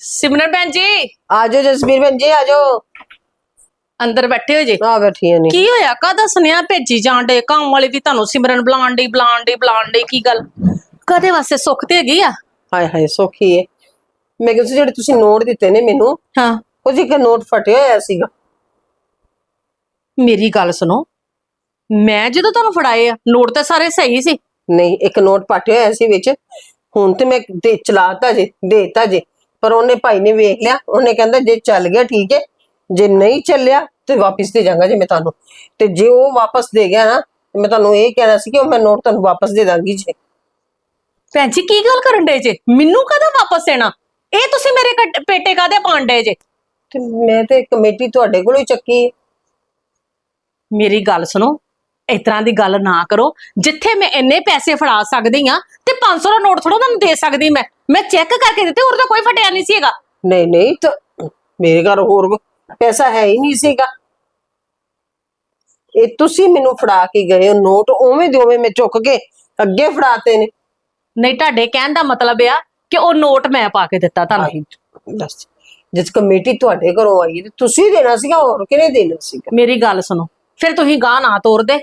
ਸਿਮਰਨ ਭੈਣ ਜੀ? ਆਜੋ ਜਸਬੀਰ ਭੈਣ ਜੀ ਆਜੋ। ਅੰਦਰ ਬੈਠੇ ਹੋ ਜੇ। ਆ ਬੈਠੀਆਂ ਨੇ। ਕੀ ਹੋਇਆ? ਕਾਹਦਾ ਸੁਨੇਹਾ ਭੇਜੀ ਜਾਂਦੇ ਕੰਮ ਵਾਲੀ ਵੀ ਤੁਹਾਨੂੰ ਸਿਮਰਨ ਦੀ ਦੀ ਬੁਲਾਉਣ ਦੀ ਕੀ ਗੱਲ? ਕਦੇ ਵਾਸਤੇ ਸੁੱਖ ਤੇ ਹੈਗੀ ਆ? ਹਾਏ ਹਾਏ ਸੌਖੀ ਏ। ਮੈਂ ਕਿਹਾ ਸੀ ਜਿਹੜੇ ਤੁਸੀਂ ਨੋਟ ਦਿੱਤੇ ਨੇ ਮੈਨੂੰ ਹਾਂ। ਉਹ ਜੀ ਇੱਕ ਨੋਟ ਫਟਿਆ ਹੋਇਆ ਸੀਗਾ। ਮੇਰੀ ਗੱਲ ਸੁਣੋ। ਮੈਂ ਜਦੋਂ ਤੁਹਾਨੂੰ ਫੜਾਏ ਆ ਨੋਟ ਤਾਂ ਸਾਰੇ ਸਹੀ ਸੀ। ਨਹੀਂ ਇੱਕ ਨੋਟ ਫਟਿਆ ਹੋਇਆ ਸੀ ਵਿੱਚ। ਹੁਣ ਤੇ ਮੈਂ ਦੇ ਚਲਾਤਾ ਜੇ ਦੇਤਾ ਜੇ। ਪਰ ਉਹਨੇ ਭਾਈ ਨੇ ਵੇਖ ਲਿਆ ਉਹਨੇ ਕਹਿੰਦਾ ਜੇ ਚੱਲ ਗਿਆ ਠੀਕ ਹੈ ਜੇ ਨਹੀਂ ਚੱਲਿਆ ਤੇ ਵਾਪਸ ਦੇ ਜਾਵਾਂਗਾ ਜੇ ਮੈਂ ਤੁਹਾਨੂੰ। ਤੇ ਜੇ ਉਹ ਵਾਪਸ ਦੇ ਗਿਆ ਨਾ ਤੇ ਮੈਂ ਤੁਹਾਨੂੰ ਇਹ ਕਹਿਣਾ ਸੀ ਕਿ ਉਹ ਮੈਂ ਨੋਟ ਤੁਹਾਨੂੰ ਵਾਪਸ ਦੇ ਦਾਂਗੀ ਜੇ। ਭੈਣ ਜੀ ਕੀ ਗੱਲ ਕਰਨ ਡੇ ਜੇ? ਮੈਨੂੰ ਕਦਾ ਵਾਪਸ ਦੇਣਾ? ਇਹ ਤੁਸੀਂ ਮੇਰੇ ਕੱਟ- ਪੇਟੇ ਕਾਦੇ ਪਾਉਂਦੇ ਜੇ? ਤੇ ਮੈਂ ਤੇ ਕਮੇਟੀ ਤੁਹਾਡੇ ਕੋਲੋਂ ਹੀ ਚੱਕੀ। ਹੈ। ਮੇਰੀ ਗੱਲ ਸੁਣੋ ਇਸ ਤਰ੍ਹਾਂ ਦੀ ਗੱਲ ਨਾ ਕਰੋ। ਜਿੱਥੇ ਮੈਂ ਇੰਨੇ ਪੈਸੇ ਫੜਾ ਸਕਦੀ ਆ ਤੇ 500 ਦਾ ਨੋਟ ਥੋੜਾ ਤੁਹਾਨੂੰ ਦੇ ਸਕਦੀ ਮੈਂ। ਮੈਂ ਚੈੱਕ ਕਰਕੇ ਦਿੱਤੇ ਹੋਰ ਤਾਂ ਕੋਈ ਫਟਿਆ ਨਹੀਂ ਸੀਗਾ। ਨਹੀਂ ਨਹੀਂ ਤਾਂ ਮੇਰੇ ਘਰ ਹੋਰ ਪੈਸਾ ਹੈ ਹੀ ਨਹੀਂ ਸੀਗਾ। ਇਹ ਤੁਸੀਂ ਮੈਨੂੰ ਫੜਾ ਕੇ ਗਏ ਹੋ ਨੋਟ ਉਵੇਂ ਦੇ ਉਵੇਂ ਮੈਂ ਚੁੱਕ ਕੇ ਅੱਗੇ ਫੜਾਤੇ ਨੇ। ਨਹੀਂ ਤੁਹਾਡੇ ਕਹਿਣ ਦਾ ਮਤਲਬ ਆ ਕਿ ਉਹ ਨੋਟ ਮੈਂ ਪਾ ਕੇ ਦਿੱਤਾ ਤੁਹਾਨੂੰ। ਦੱਸ। ਜਿਸ ਕਮੇਟੀ ਤੁਹਾਡੇ ਘਰੋਂ ਆਈ ਤੇ ਤੁਸੀਂ ਦੇਣਾ ਸੀਗਾ ਹੋਰ ਕਿਹਨੇ ਦੇਣਾ ਸੀਗਾ? ਮੇਰੀ ਗੱਲ ਸੁਣੋ। ਫਿਰ ਤੁਸੀਂ ਗਾਂ ਨਾ ਤੋਰਦੇ।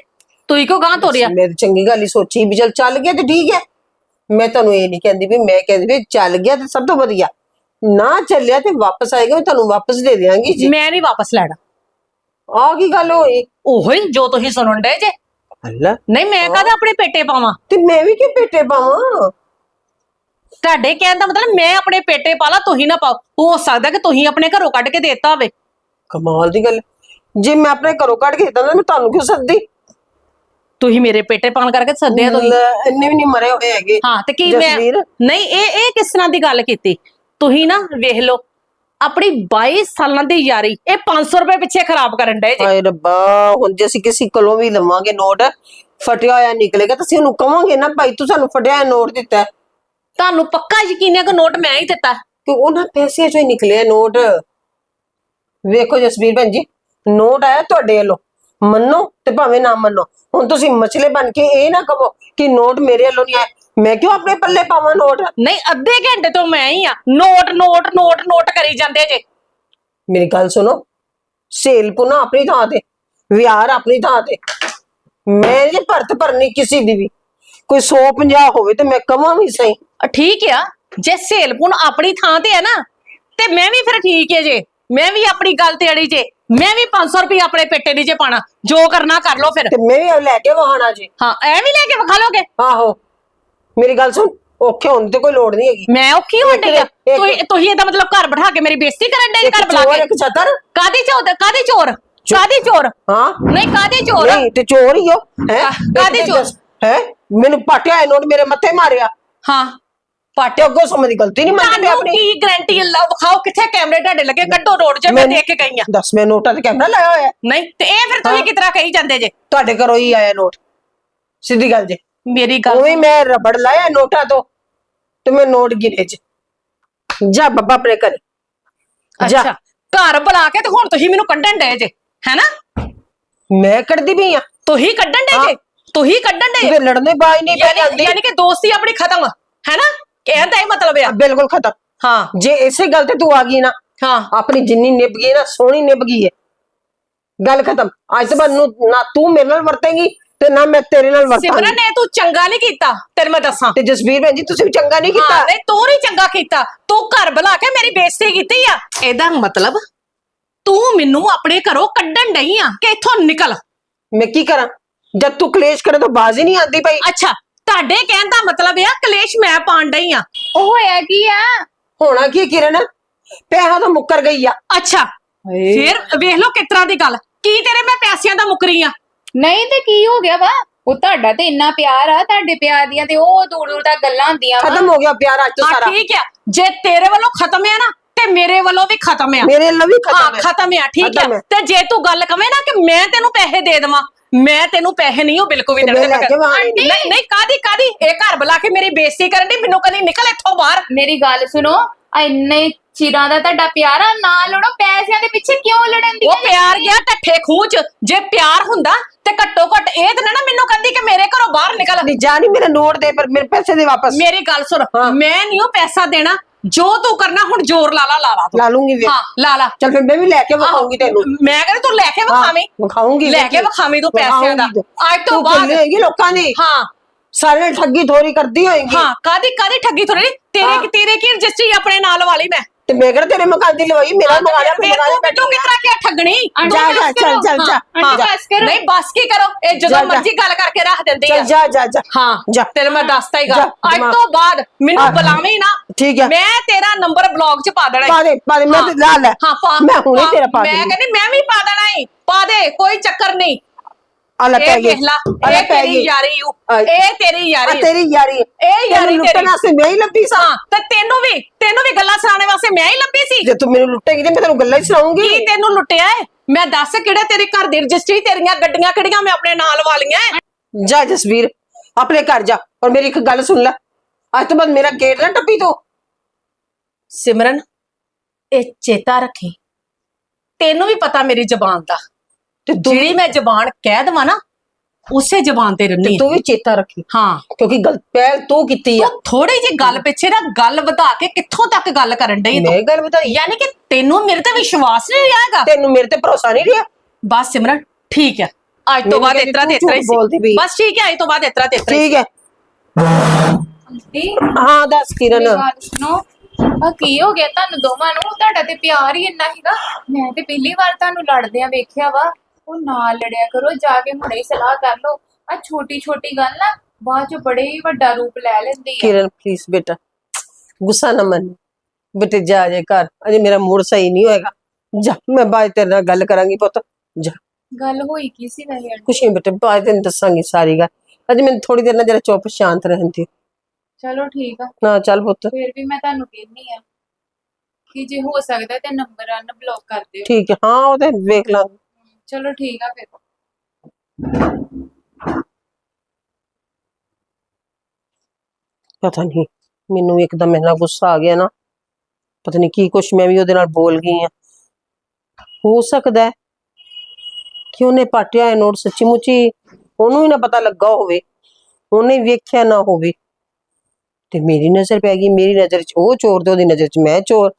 ਤੁਸੀਂ ਕਿਉਂ ਗਾਂ ਤੋਰਿਆ। ਮੈਂ ਤਾਂ ਚੰਗੀ ਗੱਲ ਹੀ ਸੋਚੀ ਵੀ ਚਲ ਚੱਲ ਗਿਆ ਤੇ ਠੀਕ ਹੈ। ਮੈਂ ਤੁਹਾਨੂੰ ਇਹ ਨਹੀਂ ਕਹਿੰਦੀ ਵੀ ਮੈਂ ਕਹਿੰਦੀ ਵੀ ਚੱਲ ਗਿਆ ਤੇ ਸਭ ਤੋਂ ਵਧੀਆ। ਨਾ ਚੱਲਿਆ ਤੇ ਵਾਪਸ ਆਏਗਾ ਮੈਂ ਤੁਹਾਨੂੰ ਵਾਪਸ ਦੇ ਦਿਆਂਗੀ ਜੀ। ਮੈਂ ਨਹੀਂ ਵਾਪਸ ਲੈਣਾ। ਆਹ ਕੀ ਗੱਲ ਹੋਈ? ਉਹੋ ਹੀ ਜੋ ਤੁਸੀਂ ਸੁਣਨ ਡੇ ਜੇ। ਅੱਲਾ। ਨਹੀਂ ਮੈਂ ਕਾਹਦੇ ਆਪਣੇ ਪੇਟੇ ਪਾਵਾਂ? ਤੇ ਮੈਂ ਵੀ ਕਿ ਪੇਟੇ ਪਾਵਾਂ? ਤੁਹਾਡੇ ਕਹਿਣ ਦਾ ਮਤਲਬ ਮੈਂ ਆਪਣੇ ਪੇਟੇ ਪਾ ਲਾ ਤੁਸੀਂ ਨਾ ਪਾਓ। ਹੋ ਸਕਦਾ ਕਿ ਤੁਸੀਂ ਆਪਣੇ ਘਰੋਂ ਕੱਢ ਕੇ ਦੇਤਾ ਹੋਵੇ। ਕਮਾਲ ਦੀ ਗੱਲ। ਜੇ ਮੈਂ ਆਪਣੇ ਘਰੋਂ ਕੱਢ ਕੇ ਦਿੱਤਾ ਨਾ ਮੈਂ ਤੁਹਾਨੂੰ ਕਿਉਂ ਸੱਦੀ? ਤੁਸੀਂ ਮੇਰੇ ਪੇਟੇ ਪਾਣ ਕਰਕੇ ਸੱਦਿਆ ਤੁਸੀਂ? ਇੰਨੇ ਵੀ ਨਹੀਂ ਮਰੇ ਹੋਏ ਹੈਗੇ। ਹਾਂ ਤੇ ਕੀ ਮੈਂ। ਨਹੀਂ ਇਹ ਇਹ ਕਿਸ ਤਰ੍ਹਾਂ ਦੀ ਗੱਲ ਕੀਤੀ? ਤੁਸੀਂ ਨਾ ਵੇਖ ਲਓ ਆਪਣੀ 22 ਸਾਲਾਂ ਦੀ ਯਾਰੀ ਇਹ 500 ਰੁਪਏ ਪਿੱਛੇ ਖਰਾਬ ਕਰਨ ਡਏ ਜੇ। ਹਾਏ ਰੱਬਾ ਹੁਣ ਜੇ ਅਸੀਂ ਕਿਸੇ ਕੋਲੋਂ ਵੀ ਲਵਾਂਗੇ ਨੋਟ ਫਟਿਆ ਹੋਇਆ ਨਿਕਲੇਗਾ ਤਾਂ ਅਸੀਂ ਉਹਨੂੰ ਕਵਾਂਗੇ ਨਾ ਭਾਈ ਤੂੰ ਸਾਨੂੰ ਫਟਿਆ ਹੋਇਆ ਨੋਟ ਦਿੱਤਾ। ਤੁਹਾਨੂੰ ਪੱਕਾ ਯਕੀਨ ਹੈ ਕਿ ਨੋਟ ਮੈਂ ਹੀ ਦਿੱਤਾ? ਕਿ ਉਹਨਾਂ ਪੈਸੇ ਚੋਂ ਹੀ ਨਿਕਲਿਆ ਨੋਟ। ਵੇਖੋ ਜਸਵੀਰ ਭੈਣ ਜੀ ਨੋਟ ਆਇਆ ਤੁਹਾਡੇ ਵੱਲੋਂ। ਮੰਨੋ ਤੇ ਭਾਵੇਂ ਨਾ ਮੰਨੋ। ਹੁਣ ਤੁਸੀਂ ਮਛਲੇ ਬਣ ਕੇ ਇਹ ਨਾ ਕਹੋ ਕਿ ਨੋਟ ਮੇਰੇ ਵੱਲੋਂ ਨਹੀਂ ਆਇਆ। ਮੈਂ ਕਿਉਂ ਆਪਣੇ ਪੱਲੇ ਪਾਵਾਂ ਨੋਟ? ਨਹੀਂ ਅੱਧੇ ਘੰਟੇ ਤੋਂ ਮੈਂ ਹੀ ਆ ਨੋਟ ਨੋਟ ਨੋਟ ਨੋਟ ਕਰੀ ਜਾਂਦੇ ਜੇ। ਮੇਰੀ ਗੱਲ ਸੁਣੋ। ਸੇਲ ਪੁਨਾ ਆਪਣੀ ਥਾਂ ਤੇ ਵਿਹਾਰ ਆਪਣੀ ਥਾਂ ਤੇ। ਮੈਂ ਇਹ ਭਰਤ ਭਰਨੀ ਕਿਸੇ ਦੀ ਵੀ। ਕੋਈ 150 ਹੋਵੇ ਤੇ ਮੈਂ ਕਵਾਂ ਵੀ ਸਹੀ। ਅ, ਠੀਕ ਆ। ਜੇ ਸੇਲਪੁਣ ਆਪਣੀ ਥਾਂ ਤੇ ਹੈ ਨਾ ਤੇ ਮੈਂ ਵੀ ਫਿਰ ਠੀਕ ਹੈ ਜੇ। ਮੈਂ ਵੀ ਆਪਣੀ ਗੱਲ ਤੇ ਅੜੀ ਜੇ। ਮੈਂ ਵੀ 500 ਰੁਪਏ ਆਪਣੇ ਪੇਟੇ ਦੀ ਜੇ ਪਾਣਾ ਜੋ ਕਰਨਾ ਕਰ ਲਓ ਫਿਰ। ਤੇ ਮੈਂ ਵੀ ਲੈ ਕੇ ਵਹਾਣਾ ਜੀ। ਹਾਂ ਐ ਵੀ ਲੈ ਕੇ ਵਿਖਾ ਲੋਗੇ ਆਹੋ ਮੇਰੀ ਗੱਲ ਸੁਣ ਔਖੇ ਹੋਣ ਦੀ ਕੋਈ ਲੋੜ ਨਹੀਂ ਹੈਗੀ। ਮੈਂ ਔਖੀ ਹੋਣ ਡਈ ਆ। ਇੱਕ- ਤੁਸੀਂ ਤੁਸੀਂ ਇਹਦਾ ਮਤਲਬ ਘਰ ਬਿਠਾ ਕੇ ਮੇਰੀ ਬੇਇੱਜ਼ਤੀ ਕਰਨ ਡਏ ਇੱਕ ਘਰ ਬੁਲਾ ਚੋਰ ਕੇ? ਇੱਕ ਛਤਰ? ਕਾਦੀ ਚੋਰ? ਕਾਦੀ ਚੋਰ? ਕਾਦੀ ਚੋਰ? ਹਾਂ। ਨਹੀਂ ਕਾਦੀ ਚੋਰ? ਨਹੀਂ ਤੇ ਚੋਰ ਹੀ ਹੋ ਹੈ? ਕਾ- ਕਾਹਦੇ ਚੋਰ? ਹੈ? ਮੈਨੂੰ ਪਾਟਿਆ ਇਹ ਨੋਟ ਮੇਰੇ ਮੱਥੇ ਮਾਰਿਆ। ਹਾਂ। ਪਾਟੇ ਅੱਗੋਂ ਸਮਝ ਦੀ ਗਲਤੀ ਨਹੀਂ ਮੰਨਦੀ ਤੁਹਾਨੂੰ ਆਪਣੀ। ਕੀ ਗਾਰੰਟੀ ਅੱਲਾ ਵਿਖਾਓ ਕਿੱਥੇ ਕੈਮਰੇ ਤੁਹਾਡੇ ਲੱਗੇ ਕੱਢੋ ਰੋਡ 'ਚ ਮੈਂ ਦੇਖ ਕੇ ਗਈ ਆ ਦੱਸ ਮੈਂ ਨੋਟਾਂ ਤੇ ਕੈਮਰਾ ਲਾਇਆ ਹੋਇਆ। ਨਹੀਂ ਤੇ ਇਹ ਫਿਰ ਤੁਸੀਂ ਕਿਤਰਾ ਕਹੀ ਜਾਂਦੇ ਜੇ? ਤੁਹਾਡੇ ਘਰੋਂ ਹੀ ਆਇਆ ਨੋਟ। ਸਿੱਧੀ ਗੱਲ ਜੇ। ਮੇਰੀ ਗੱਲ ਉਵੇਂ ਮੈਂ ਰਬੜ ਲਾਇਆ ਨੋਟਾਂ ਤੋਂ ਤੇ ਮੈਂ ਨੋਟ ਗਿਣੇ ਚ ਜਾ ਬੱਬਾ ਆਪਣੇ ਘਰੇ। ਜਾ। ਅੱਛਾ ਘਰ ਬੁਲਾ ਕੇ ਤੇ ਹੁਣ ਤੁਸੀਂ ਮੈਨੂੰ ਕੱਢਣ ਡਏ ਜੇ ਹੈਨਾ? ਮੈਂ ਕੱਢਦੀ ਪਈ ਆ ਤੁਸੀਂ ਕੱਢਣ ਡਏ ਜੇ? ਤੁਸੀਂ ਕੱਢਣ ਡਏ? ਲੜਨੇ ਬਾਜ ਨਹੀਂ ਪੈ ਜਾਂਦੀ ਯਾਨੀ ਕਿ ਦੋਸਤੀ ਆਪਣੀ ਖਤਮ ਹੈਨਾ? ਕਹਿਣ ਦਾ ਇਹ ਮਤਲਬ ਆ? ਬਿਲਕੁਲ ਖਤਮ। ਹਾਂ। ਜੇ ਇਸੇ ਗੱਲ ਤੇ ਤੂੰ ਆ ਗਈ ਨਾ ਹਾਂ। ਆਪਣੀ ਜਿੰਨੀ ਨਿਭ ਗਈ ਨਾ ਸੋਹਣੀ ਨਿਭ ਗਈ ਹੈ ਗੱਲ ਖਤਮ। ਅੱਜ ਤੋਂ ਬਾਅਦ ਨੂੰ ਨਾ ਤੂੰ ਮੇਰੇ ਨਾਲ ਵਰਤੇਂਗੀ ਤੇ ਨਾ ਮੈਂ ਤੇਰੇ ਨਾਲ ਵਰਤਾਂਗੀ। ਸਿਮਰਨ ਨੇ ਤੂੰ ਚੰਗਾ ਨਹੀਂ ਕੀਤਾ ਤੈਨੂੰ ਮੈਂ ਦੱਸਾਂ। ਤੇ ਜਸਵੀਰ ਭੈਣ ਜੀ ਤੁਸੀਂ ਵੀ ਚੰਗਾ ਨਹੀਂ ਹਾਂ ਕੀਤਾ ਨਹੀਂ ਤੂੰ ਨਹੀਂ ਚੰਗਾ ਕੀਤਾ। ਤੂੰ ਘਰ ਬੁਲਾ ਕੇ ਮੇਰੀ ਬੇਇੱਜ਼ਤੀ ਕੀਤੀ ਆ। ਇਹਦਾ ਮਤਲਬ ਤੂੰ ਮੈਨੂੰ ਆਪਣੇ ਘਰੋਂ ਕੱਢਣ ਡਈ ਆ ਕਿ ਇੱਥੋਂ ਨਿਕਲ। ਮੈਂ ਕੀ ਕਰਾਂ? ਜਦ ਤੂੰ ਕਲੇਸ਼ ਕਰੇ ਤਾਂ ਬਾਜ਼ ਹੀ ਨਹੀਂ ਆਉਂਦੀ ਪਈ। ਅੱਛਾ ਤੁਹਾਡੇ ਕਹਿਣ ਦਾ ਮਤਲਬ ਇਹ ਆ ਕਲੇਸ਼ ਮੈਂ ਪਾਣ ਡਈ ਆ। ਉਹ ਹੋਇਆ ਕੀ ਆ? ਹੋਣਾ ਕੀ ਕਿਰਨ? ਪੈਸਾ ਤਾਂ ਮੁੱਕਰ ਗਈ ਆ। ਅੱਛਾ ਫਿਰ ਵੇਖ ਲਓ ਕਿਸ ਤਰ੍ਹਾਂ ਦੀ ਗੱਲ। ਕੀ ਤੇਰੇ ਮੈਂ ਪੈਸਿਆਂ ਦਾ ਮੁਕਰੀ ਆ? ਨਹੀਂ ਤੇ ਕੀ ਹੋ ਗਿਆ ਵਾ? ਉਹ ਤੁਹਾਡਾ ਤੇ ਇੰਨਾ ਪਿਆਰ ਆ ਤੁਹਾਡੇ ਪਿਆਰ ਦੀਆਂ ਤੇ ਉਹ ਦੂਰ ਦੂਰ ਤੱਕ ਗੱਲਾਂ ਹੁੰਦੀਆਂ ਵਾ। ਖਤਮ ਹੋ ਗਿਆ ਪਿਆਰ ਅੱਜ ਤੋਂ ਹਾਂ ਸਾਰਾ। ਠੀਕ ਆ। ਜੇ ਤੇਰੇ ਵੱਲੋਂ ਖਤਮ ਆ ਨਾ ਤੇ ਮੇਰੇ ਵੱਲੋਂ ਵੀ ਖਤਮ ਆ। ਮੇਰੇ ਲਈ ਵੀ ਹਾਂ ਖਤਮ ਹੈ ਖਤਮ ਆ ਠੀਕ ਖਤਮ ਹੈ। ਤੇ ਜੇ ਤੂੰ ਗੱਲ ਕਵੇਂ ਨਾ ਕਿ ਮੈਂ ਤੈਨੂੰ ਪੈਸੇ ਦੇ ਦੇਵਾਂ ਮੈਂ ਤੈਨੂੰ ਪੈਸੇ ਨਹੀਂ ਉਹ ਬਿਲਕੁਲ ਵੀ ਦੇਣੇ ਮੈਂ ਲੈ ਕੇ ਵਾਹਣੀ ਨਹੀਂ ਨਹੀਂ ਕਾਦੀ ਕਾਦੀ ਇਹ ਘਰ ਬੁਲਾ ਕੇ ਮੇਰੀ ਬੇਇੱਜ਼ਤੀ ਕਰਨ ਦੀ ਮੈਨੂੰ ਕਹਿੰਦੀ ਨਿਕਲ ਇੱਥੋਂ ਬਾਹਰ। ਮੇਰੀ ਗੱਲ ਸੁਣੋ ਆ ਇੰਨੇ ਚਿਰਾਂ ਦਾ ਤੁਹਾਡਾ ਪਿਆਰ ਆ ਨਾ ਲੜੋ ਪੈਸਿਆਂ ਦੇ ਪਿੱਛੇ ਕਿਉਂ ਲੜਨ ਦੀ ਉਹ ਪਿਆਰ ਗਿਆ ਟੱਠੇ ਖੂਹ ਚ ਜੇ ਪਿਆਰ ਹੁੰਦਾ ਤੇ ਘੱਟੋ ਘੱਟ ਇਹ ਤਾਂ ਨਾ ਮੈਨੂੰ ਕਹਿੰਦੀ ਕਿ ਮੇਰੇ ਘਰੋਂ ਬਾਹਰ ਨਿਕਲ ਜਾ ਨਹੀਂ ਮੇਰੇ ਨੋਟ ਦੇ ਪਰ ਮੇਰੇ ਪੈਸੇ ਦੇ ਵਾਪਸ। ਮੇਰੀ ਗੱਲ ਸੁਣ ਹਾਂ। ਮੈਂ ਨਹੀਂ ਉਹ ਪੈਸਾ ਦੇਣਾ ਜੋ ਤੂੰ ਕਰਨਾ ਹੁਣ ਜ਼ੋਰ ਲਾ ਲਾ ਲਾ ਲਾ ਤੂੰ। ਲਾ ਲੂੰਗੀ ਵੇ ਹਾਂ ਲਾ ਲਾ। ਚਲ ਫਿਰ ਮੈਂ ਵੀ ਲੈ ਕੇ ਵਿਖਾਉਂਗੀ ਤੈਨੂੰ। ਮੈਂ ਕਹਿੰਦੀ ਤੂੰ ਲੈ ਕੇ ਵਿਖਾਵੇਂ। ਵਿਖਾਉਂਗੀ ਲੈ ਕੇ ਵਿਖਾਵੇਂ ਤੂੰ ਪੈਸਿਆਂ ਦਾ। ਅੱਜ ਤੋਂ ਬਾਅਦ ਹੋਏਗੀ ਲੋਕਾਂ ਦੀ? ਹਾਂ। ਸਾਰੇ ਠੱਗੀ ਥੋੜੀ ਕਰਦੀ ਹੋਏਗੀ। ਹਾਂ ਕਾਦੀ ਕਾਦੀ ਠੱਗੀ ਥੋੜੀ ਤੇਰੇ ਹਾਂ। ਤੇਰੇ ਕੀ ਰਜਿਸਟਰੀ ਆਪਣੇ ਨਾਲ ਵਾਲੀ ਮੈਂ। ਤੇ ਮੈਂ ਕਿਹੜਾ ਤੇਰੇ ਮਕਾਨ ਦੀ ਲਵਾਈ ਮੇਰਾ ਮਕਾਨ ਹੈ ਮੇਰਾ ਮੈਨੂੰ ਕਿਸ ਤਰ੍ਹਾਂ ਕਿਆ ਠੱਗਣੀ? ਜਾ, ਜਾ, ਚੱਲ। ਚੱਲ, ਹਾਂ, ਜਾ। ਬਸ ਕਰੋ। ਨਹੀਂ ਬਸ ਕੀ ਕਰੋ? ਇਹ ਜਦੋਂ। ਮਰਜ਼ੀ ਗੱਲ ਕਰਕੇ ਰੱਖ ਦਿੰਦੀ ਚੱਲ ਆ। ਜਾ ਜਾ ਜਾ। ਹਾਂ ਜਾ। ਤੇਰੇ ਮੈਂ ਦੱਸਤਾ ਹੀਗਾ ਅੱਜ ਤੋਂ ਬਾਅਦ ਮੈਨੂੰ ਹਾਂ। ਬੁਲਾਵੇਂ ਨਾ। ਠੀਕ ਹੈ ਮੈਂ ਤੇਰਾ ਨੰਬਰ ਬਲੌਗ 'ਚ ਪਾ ਦੇਣਾ। ਪਾ ਦੇ ਪਾ ਦੇ। ਮੈਂ ਹਾਂ। ਲਾ ਲੈ। ਹਾਂ ਪਾ। ਮੈਂ ਹੁਣੇ ਤੇਰਾ ਪਾ ਮੈਂ ਦੂੰਗੀ ਕਹਿੰਦੀ ਮੈਂ ਵੀ ਪਾ ਦੇਣਾ ਈ। ਪਾ ਦੇ ਕੋਈ ਚੱਕਰ ਨਹੀਂ। ਆ ਲੈ ਪੈ ਇਹ ਗਈ ਲਾ ਆ ਲੈ ਇਹ ਪੈ ਤੇਰੀ ਗਈ। ਯਾਰੀ ਆਏ। ਇਹ ਤੇਰੀ ਆ ਯਾਰੀ ਤੇਰੀ ਯਾਰੀ ਇਹ ਯਾਰੀ ਤੈਨੂੰ ਲੁੱਟਣ ਤੇਰੀ ਵਾਸਤੇ ਮੈਂ ਹੀ ਲੱਭੀ ਸਾਂ। ਹਾਂ ਤੇ ਤੈਨੂੰ ਵੀ ਤੈਨੂੰ ਵੀ ਗੱਲਾਂ ਸੁਣਾਉਣ ਵਾਸਤੇ ਮੈਂ ਹੀ ਲੱਭੀ ਸੀ। ਜੇ ਤੂੰ ਮੈਨੂੰ ਲੁੱਟੇਗੀ ਤੇ ਮੈਂ ਤੈਨੂੰ ਗੱਲਾਂ ਹੀ ਸੁਣਾਉਂਗੀ। ਕੀ ਤੈਨੂੰ ਲੁੱਟਿਆ ਏ ਮੈਂ ਦੱਸ ਕਿਹੜੇ ਤੇਰੇ ਘਰ ਦੀ ਰਜਿਸਟਰੀ ਤੇਰੀਆਂ ਗੱਡੀਆਂ ਕਿਹੜੀਆਂ ਮੈਂ ਆਪਣੇ ਨਾਲ ਵਾਲੀਆਂ ਜਾ ਜਸਵੀਰ ਆਪਣੇ ਘਰ ਜਾ ਔਰ ਮੇਰੀ ਇੱਕ ਗੱਲ ਸੁਣ ਲੈ। ਅੱਜ ਤੋਂ ਬਾਅਦ ਮੇਰਾ ਗੇਟ ਨਾ ਟੱਪੀ ਤੂੰ। ਸਿਮਰਨ ਇਹ ਚੇਤਾ ਰੱਖੀ। ਤੈਨੂੰ ਵੀ ਪਤਾ ਮੇਰੀ ਜ਼ਬਾਨ ਦਾ। ਤੇ ਤੂੰ ਜਿਹੜੀ ਮੈਂ ਜ਼ਬਾਨ ਕਹਿ ਦਵਾਂ ਨਾ ਉਸੇ ਜ਼ਬਾਨ ਤੇ ਰਹਿਣੀ ਤੇ ਤੂੰ ਵੀ ਚੇਤਾ ਰੱਖੀ। ਹਾਂ। ਕਿਉਂਕਿ ਗਲਤ ਪਹਿਲ ਤੂੰ ਕੀਤੀ ਆ। ਤੂੰ ਥੋੜੀ ਜੀ ਗੱਲ ਪਿੱਛੇ ਨਾ ਗੱਲ ਵਧਾ ਕੇ ਕਿੱਥੋਂ ਤੱਕ ਗੱਲ ਕਰਨ ਡਈ ਤੂੰ? ਮੈਂ ਗੱਲ ਬਤਾਈ ਯਾਨੀ ਕਿ ਤੈਨੂੰ ਮੇਰੇ ਤੇ ਵਿਸ਼ਵਾਸ ਨਹੀਂ ਰਿਹਾਗਾ ਤੈਨੂੰ ਮੇਰੇ ਤੇ ਭਰੋਸਾ ਨਹੀਂ ਰਿਹਾ? ਬਸ ਸਿਮਰਨ ਠੀਕ ਹੈ। ਅੱਜ ਤੋਂ ਬਾਅਦ ਇਤਰਾ ਤੇ ਇਤਰਾ ਹੀ ਬੋਲਦੀ ਸੀ ਪਈ। ਬਸ ਠੀਕ ਹੈ ਅੱਜ ਤੋਂ ਬਾਅਦ ਇਤਰਾ ਤੇ ਇਤਰਾ ਹੀ ਠੀਕ ਹੈ। ਆਂਟੀ ਹਾਂ ਦੱਸ ਕਿਰਨ। ਮੇਰੀ ਗੱਲ ਸੁਣੋ। ਆ ਕੀ ਹੋ ਗਿਆ? ਤੁਹਾਨੂੰ ਦੋਵਾਂ ਨੂੰ? ਤੁਹਾਡਾ ਤੇ ਪਿਆਰ ਹੀ ਇੰਨਾ ਹੈਗਾ ਮੈਂ ਤੇ ਪਹਿਲੀ ਵਾਰ ਤੁਹਾਨੂੰ ਲੜਦਿਆਂ ਵੇਖਿਆ ਵਾ। ਉਹ ਨਾ ਲੜਿਆ ਕਰੋ ਜਾ ਕੇ ਹੁਣੇ ਹੀ ਸਲਾਹ ਕਰ ਲਓ ਆ ਛੋਟੀ ਛੋਟੀ ਗੱਲ ਨਾ ਬਾਅਦ ਚ ਬੜੇ ਹੀ ਵੱਡਾ ਰੂਪ ਲੈ ਲੈਂਦੀ ਆ ਕਿਰਨ ਪਲੀਜ਼ ਬੇਟਾ ਗੁੱਸਾ ਨਾ ਮੰਨ ਬੇਟੇ ਜਾ ਜੇ ਘਰ ਅਜੇ ਮੇਰਾ ਮੂਡ ਸਹੀ ਨਹੀਂ ਹੋਏਗਾ ਜਾ ਮੈਂ ਬਾਅਦ 'ਚ ਤੇਰੇ ਨਾਲ ਗੱਲ ਕਰਾਂਗੀ ਪੁੱਤ ਜਾ ਗੱਲ ਹੋਈ ਕੀ ਸੀ ਵੈਸੇ ਆਂਟੀ? ਕੁਛ ਨਹੀਂ ਬੇਟੇ ਬਾਅਦ 'ਚ ਤੈਨੂੰ ਦੱਸਾਂਗੀ ਸਾਰੀ ਗੱਲ ਅਜੇ ਮੈਨੂੰ ਥੋੜੀ ਦੇਰ ਨਾਲ ਜਰਾ ਚੁੱਪ ਸ਼ਾਂਤ ਰਹਿਣ ਦਿਓ ਚਲੋ ਠੀਕ ਆ ਨਾ ਚੱਲ ਪੁੱਤ ਫਿਰ ਵੀ ਮੈਂ ਤੁਹਾਨੂੰ ਕਹਿੰਨੀ ਆ ਕਿ ਜੇ ਹੋ ਸਕਦਾ ਤੇ ਨੰਬਰ ਅਨ ਬਲੌਕ ਕਰ ਦਿਓ ਠੀਕ ਹੈ ਹਾਂ ਉਹ ਤੇ ਵੇਖ ਲਾਂਗੇ ਚਲੋ ਠੀਕ ਆ ਫਿਰ। ਪਤਾ ਨਹੀਂ ਮੈਨੂੰ ਇੱਕਦਮ ਇੰਨਾ ਗੁੱਸਾ ਆ ਗਿਆ ਨਾ। ਪਤਾ ਨਹੀਂ ਕੀ ਕੁਛ ਮੈਂ ਵੀ ਉਹਦੇ ਨਾਲ ਬੋਲ ਗਈ ਆ। ਹੋ ਸਕਦਾ ਹੈ ਕਿ ਉਹਨੇ ਪਾਟਿਆ ਇਹ ਨੋਟ ਸੱਚੀ ਮੁੱਚੀ ਉਹਨੂੰ ਹੀ ਨਾ ਪਤਾ ਲੱਗਾ ਹੋਵੇ, ਉਹਨੇ ਵੇਖਿਆ ਨਾ ਹੋਵੇ। ਤੇ ਮੇਰੀ ਨਜ਼ਰ ਪੈ ਗਈ, ਮੇਰੀ ਨਜ਼ਰ 'ਚ ਉਹ ਚੋਰ ਤੇ ਉਹਦੀ ਨਜ਼ਰ 'ਚ ਮੈਂ ਚੋਰ।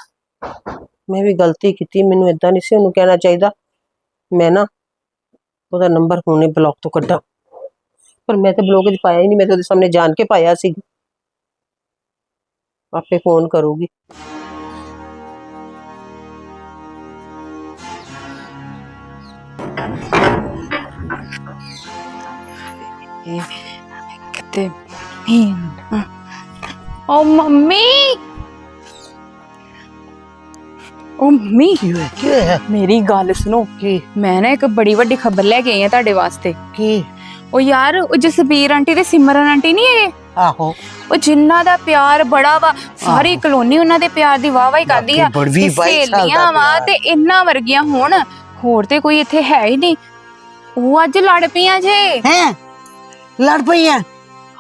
ਮੈਂ ਵੀ ਗਲਤੀ ਕੀਤੀ, ਮੈਨੂੰ ਇਦਾਂ ਨਹੀਂ ਸੀ ਉਹਨੂੰ ਕਹਿਣਾ ਚਾਹੀਦਾ। ਮੈਂ ਨਾ ਉਹਦਾ ਨੰਬਰ ਹੁਣੇ ਬਲੌਕ ਤੋਂ ਕੱਢਾਂ। ਪਰ ਮੈਂ ਤਾਂ ਬਲੌਕ 'ਚ ਪਾਇਆ ਹੀ ਨਹੀਂ, ਮੈਂ ਤਾਂ ਉਹਦੇ ਸਾਹਮਣੇ ਜਾਣ ਕੇ ਪਾਇਆ ਸੀ। ਆਪੇ ਫੋਨ ਕਰੂਗੀ। ਕਿਤੇ ਓ ਮੰਮੀ ਓ ਮੰਮੀ ਕੀ ਹੋਇਆ? ਮੇਰੀ ਗੱਲ ਸੁਣੋ। ਕੀ? ਮੈਂ ਨਾ ਇੱਕ ਬੜੀ ਵੱਡੀ ਖਬਰ ਲੈ ਕੇ ਆਈ ਆ ਤੁਹਾਡੇ ਵਾਸਤੇ। ਕੀ? ਉਹ ਯਾਰ ਉਹ ਜਸਬੀਰ ਆਂਟੀ ਤੇ ਸਿਮਰਨ ਆਂਟੀ ਨਹੀਂ ਹੈਗੇ? ਆਹੋ। ਉਹ ਜਿਨ੍ਹਾਂ ਦਾ ਪਿਆਰ ਬੜਾ ਵਾ ਸਾਰੀ ਕਲੋਨੀ ਉਹਨਾਂ ਦੇ ਪਿਆਰ ਦੀ ਵਾਹ ਵਾਹੀ ਕਰਦੀ ਆ। ਬਾਕੀ ਬੜੀ ਕਿ ਬਾਈ ਸਾਲ ਦਾ ਸਹੇਲੀਆਂ ਵਾ ਪਿਆਰ। ਤੇ ਇੰਨਾ ਵਰਗੀਆਂ ਹੋਣ। ਹੋਰ ਤੇ ਕੋਈ ਇੱਥੇ ਹੈ ਹੀ ਨਹੀਂ। ਉਹ ਅੱਜ ਲੜ ਪਈਆਂ ਜੇ। ਹੈ? ਲੜ ਪਈ ਆ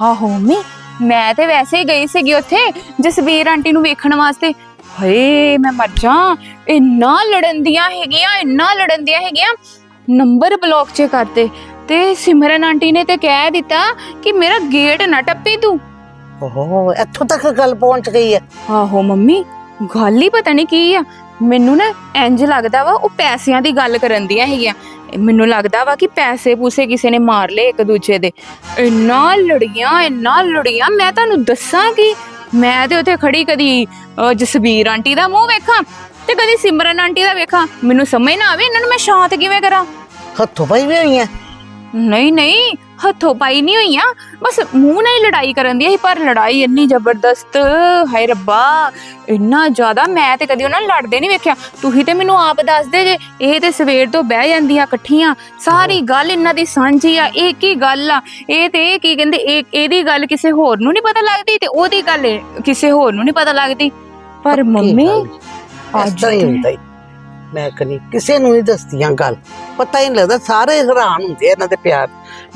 ਆਹੋ ਮੰਮੀ ਮੈਂ ਤੇ ਵੈਸੇ ਹੀ ਗਈ ਸੀਗੀ ਉੱਥੇ ਜਸਬੀਰ ਆਂਟੀ ਨੂੰ ਵੇਖਣ ਵਾਸਤੇ। ਹਏ ਮੈਂ ਮਰ ਜਾ। ਇੰਨਾ ਲੜਨ ਦੀਆਂ ਹੈਗੀਆਂ ਇੰਨਾ ਲੜਨ ਦੀਆਂ ਹੈਗੀਆਂ। ਨੰਬਰ ਬਲੌਕ 'ਚ ਕਰਤੇ ਤੇ ਸਿਮਰਨ ਆਂਟੀ ਨੇ ਤੇ ਕਹਿ ਦਿੱਤਾ ਕਿ ਮੇਰਾ ਗੇਟ ਨਾ ਟੱਪੀ ਤੂੰ। ਓਹੋ ਇੱਥੋਂ ਤੱਕ ਗੱਲ ਪਹੁੰਚ ਗਈ ਹੈ। ਆਹੋ ਮੰਮੀ ਗੱਲ ਹੀ ਪਤਾ ਨਹੀਂ ਕੀ ਆ। ਮੈਨੂੰ ਨਾ ਇੰਜ ਲੱਗਦਾ ਵਾ ਉਹ ਪੈਸਿਆਂ ਦੀ ਗੱਲ ਕਰਨ ਦੀਆਂ ਹੈਗੀਆਂ। ਮੈਨੂੰ ਲੱਗਦਾ ਵਾ ਕਿ ਪੈਸੇ ਪੂਸੇ ਕਿਸੇ ਨੇ ਮਾਰ ਲਏ ਇੱਕ ਦੂਜੇ ਦੇ। ਇੰਨਾ ਲੜੀਆਂ ਇੰਨਾ ਲੜੀਆਂ ਮੈਂ ਤੁਹਾਨੂੰ ਦੱਸਾਂ ਕਿ? ਮੈਂ ਤੇ ਉੱਥੇ ਖੜੀ ਕਦੀ ਅਹ, ਜਸਬੀਰ ਆਂਟੀ ਦਾ ਮੂੰਹ ਵੇਖਾਂ ਤੇ ਕਦੀ ਸਿਮਰਨ ਆਂਟੀ ਦਾ ਵੇਖਾਂ। ਮੈਨੂੰ ਸਮਝ ਨਾ ਆਵੇ ਇਹਨਾਂ ਨੂੰ ਮੈਂ ਸ਼ਾਂਤ ਕਿਵੇਂ ਕਰਾਂ? ਹੱਥੋਂ ਪਈ ਵੀ ਹੋਈਆਂ ਨਹੀਂ ਨਹੀਂ ਹੱਥੋਂ ਪਾਈ ਨਹੀਂ ਹੋਈਆਂ ਬਸ ਮੂੰਹ ਨਾਲ ਹੀ ਲੜਾਈ ਕਰਨ ਦੀ ਸੀ ਪਰ ਲੜਾਈ ਇੰਨੀ ਜ਼ਬਰਦਸਤ ਹਾਏ ਰੱਬਾ ਇੰਨਾ ਜ਼ਿਆਦਾ ਮੈਂ ਤੇ ਕਦੀ ਉਹਨਾਂ ਨਾਲ ਲੜਦੇ ਨਹੀਂ ਵੇਖਿਆ। ਤੁਸੀਂ ਤੇ ਮੈਨੂੰ ਆਪ ਦੱਸਦੇ ਜੇ ਇਹ ਤੇ ਸਵੇਰ ਤੋਂ ਬਹਿ ਜਾਂਦੀਆਂ ਇਕੱਠੀਆਂ। ਸਾਰੀ ਗੱਲ ਇਹਨਾਂ ਦੀ ਸਾਂਝੀ ਆ ਇਹ ਕੀ ਗੱਲ ਆ? ਇਹ ਤੇ ਇਹ ਕੀ ਕਹਿੰਦੇ ਇਹ ਇਹਦੀ ਗੱਲ ਕਿਸੇ ਹੋਰ ਨੂੰ ਨਹੀਂ ਪਤਾ ਲੱਗਦੀ ਤੇ ਉਹਦੀ ਗੱਲ ਕਿਸੇ ਹੋਰ ਨੂੰ ਨਹੀਂ ਪਤਾ ਲੱਗਦੀ। ਪਰ ਮੰਮੀ ਅੱਜ ਤਾਂ ਹੀ ਤੇ- ਹੁੰਦਾ ਹੀ। ਮੈਂ ਕਦੀ ਕਿਸੇ ਨੂੰ ਨਹੀਂ ਦੱਸਦੀਆਂ ਗੱਲ। ਪਤਾ ਹੀ ਨਹੀਂ ਲੱਗਦਾ ਸਾਰੇ ਹੈਰਾਨ ਹੁੰਦੇ ਆ ਇਹਨਾਂ ਦੇ ਪਿਆਰ।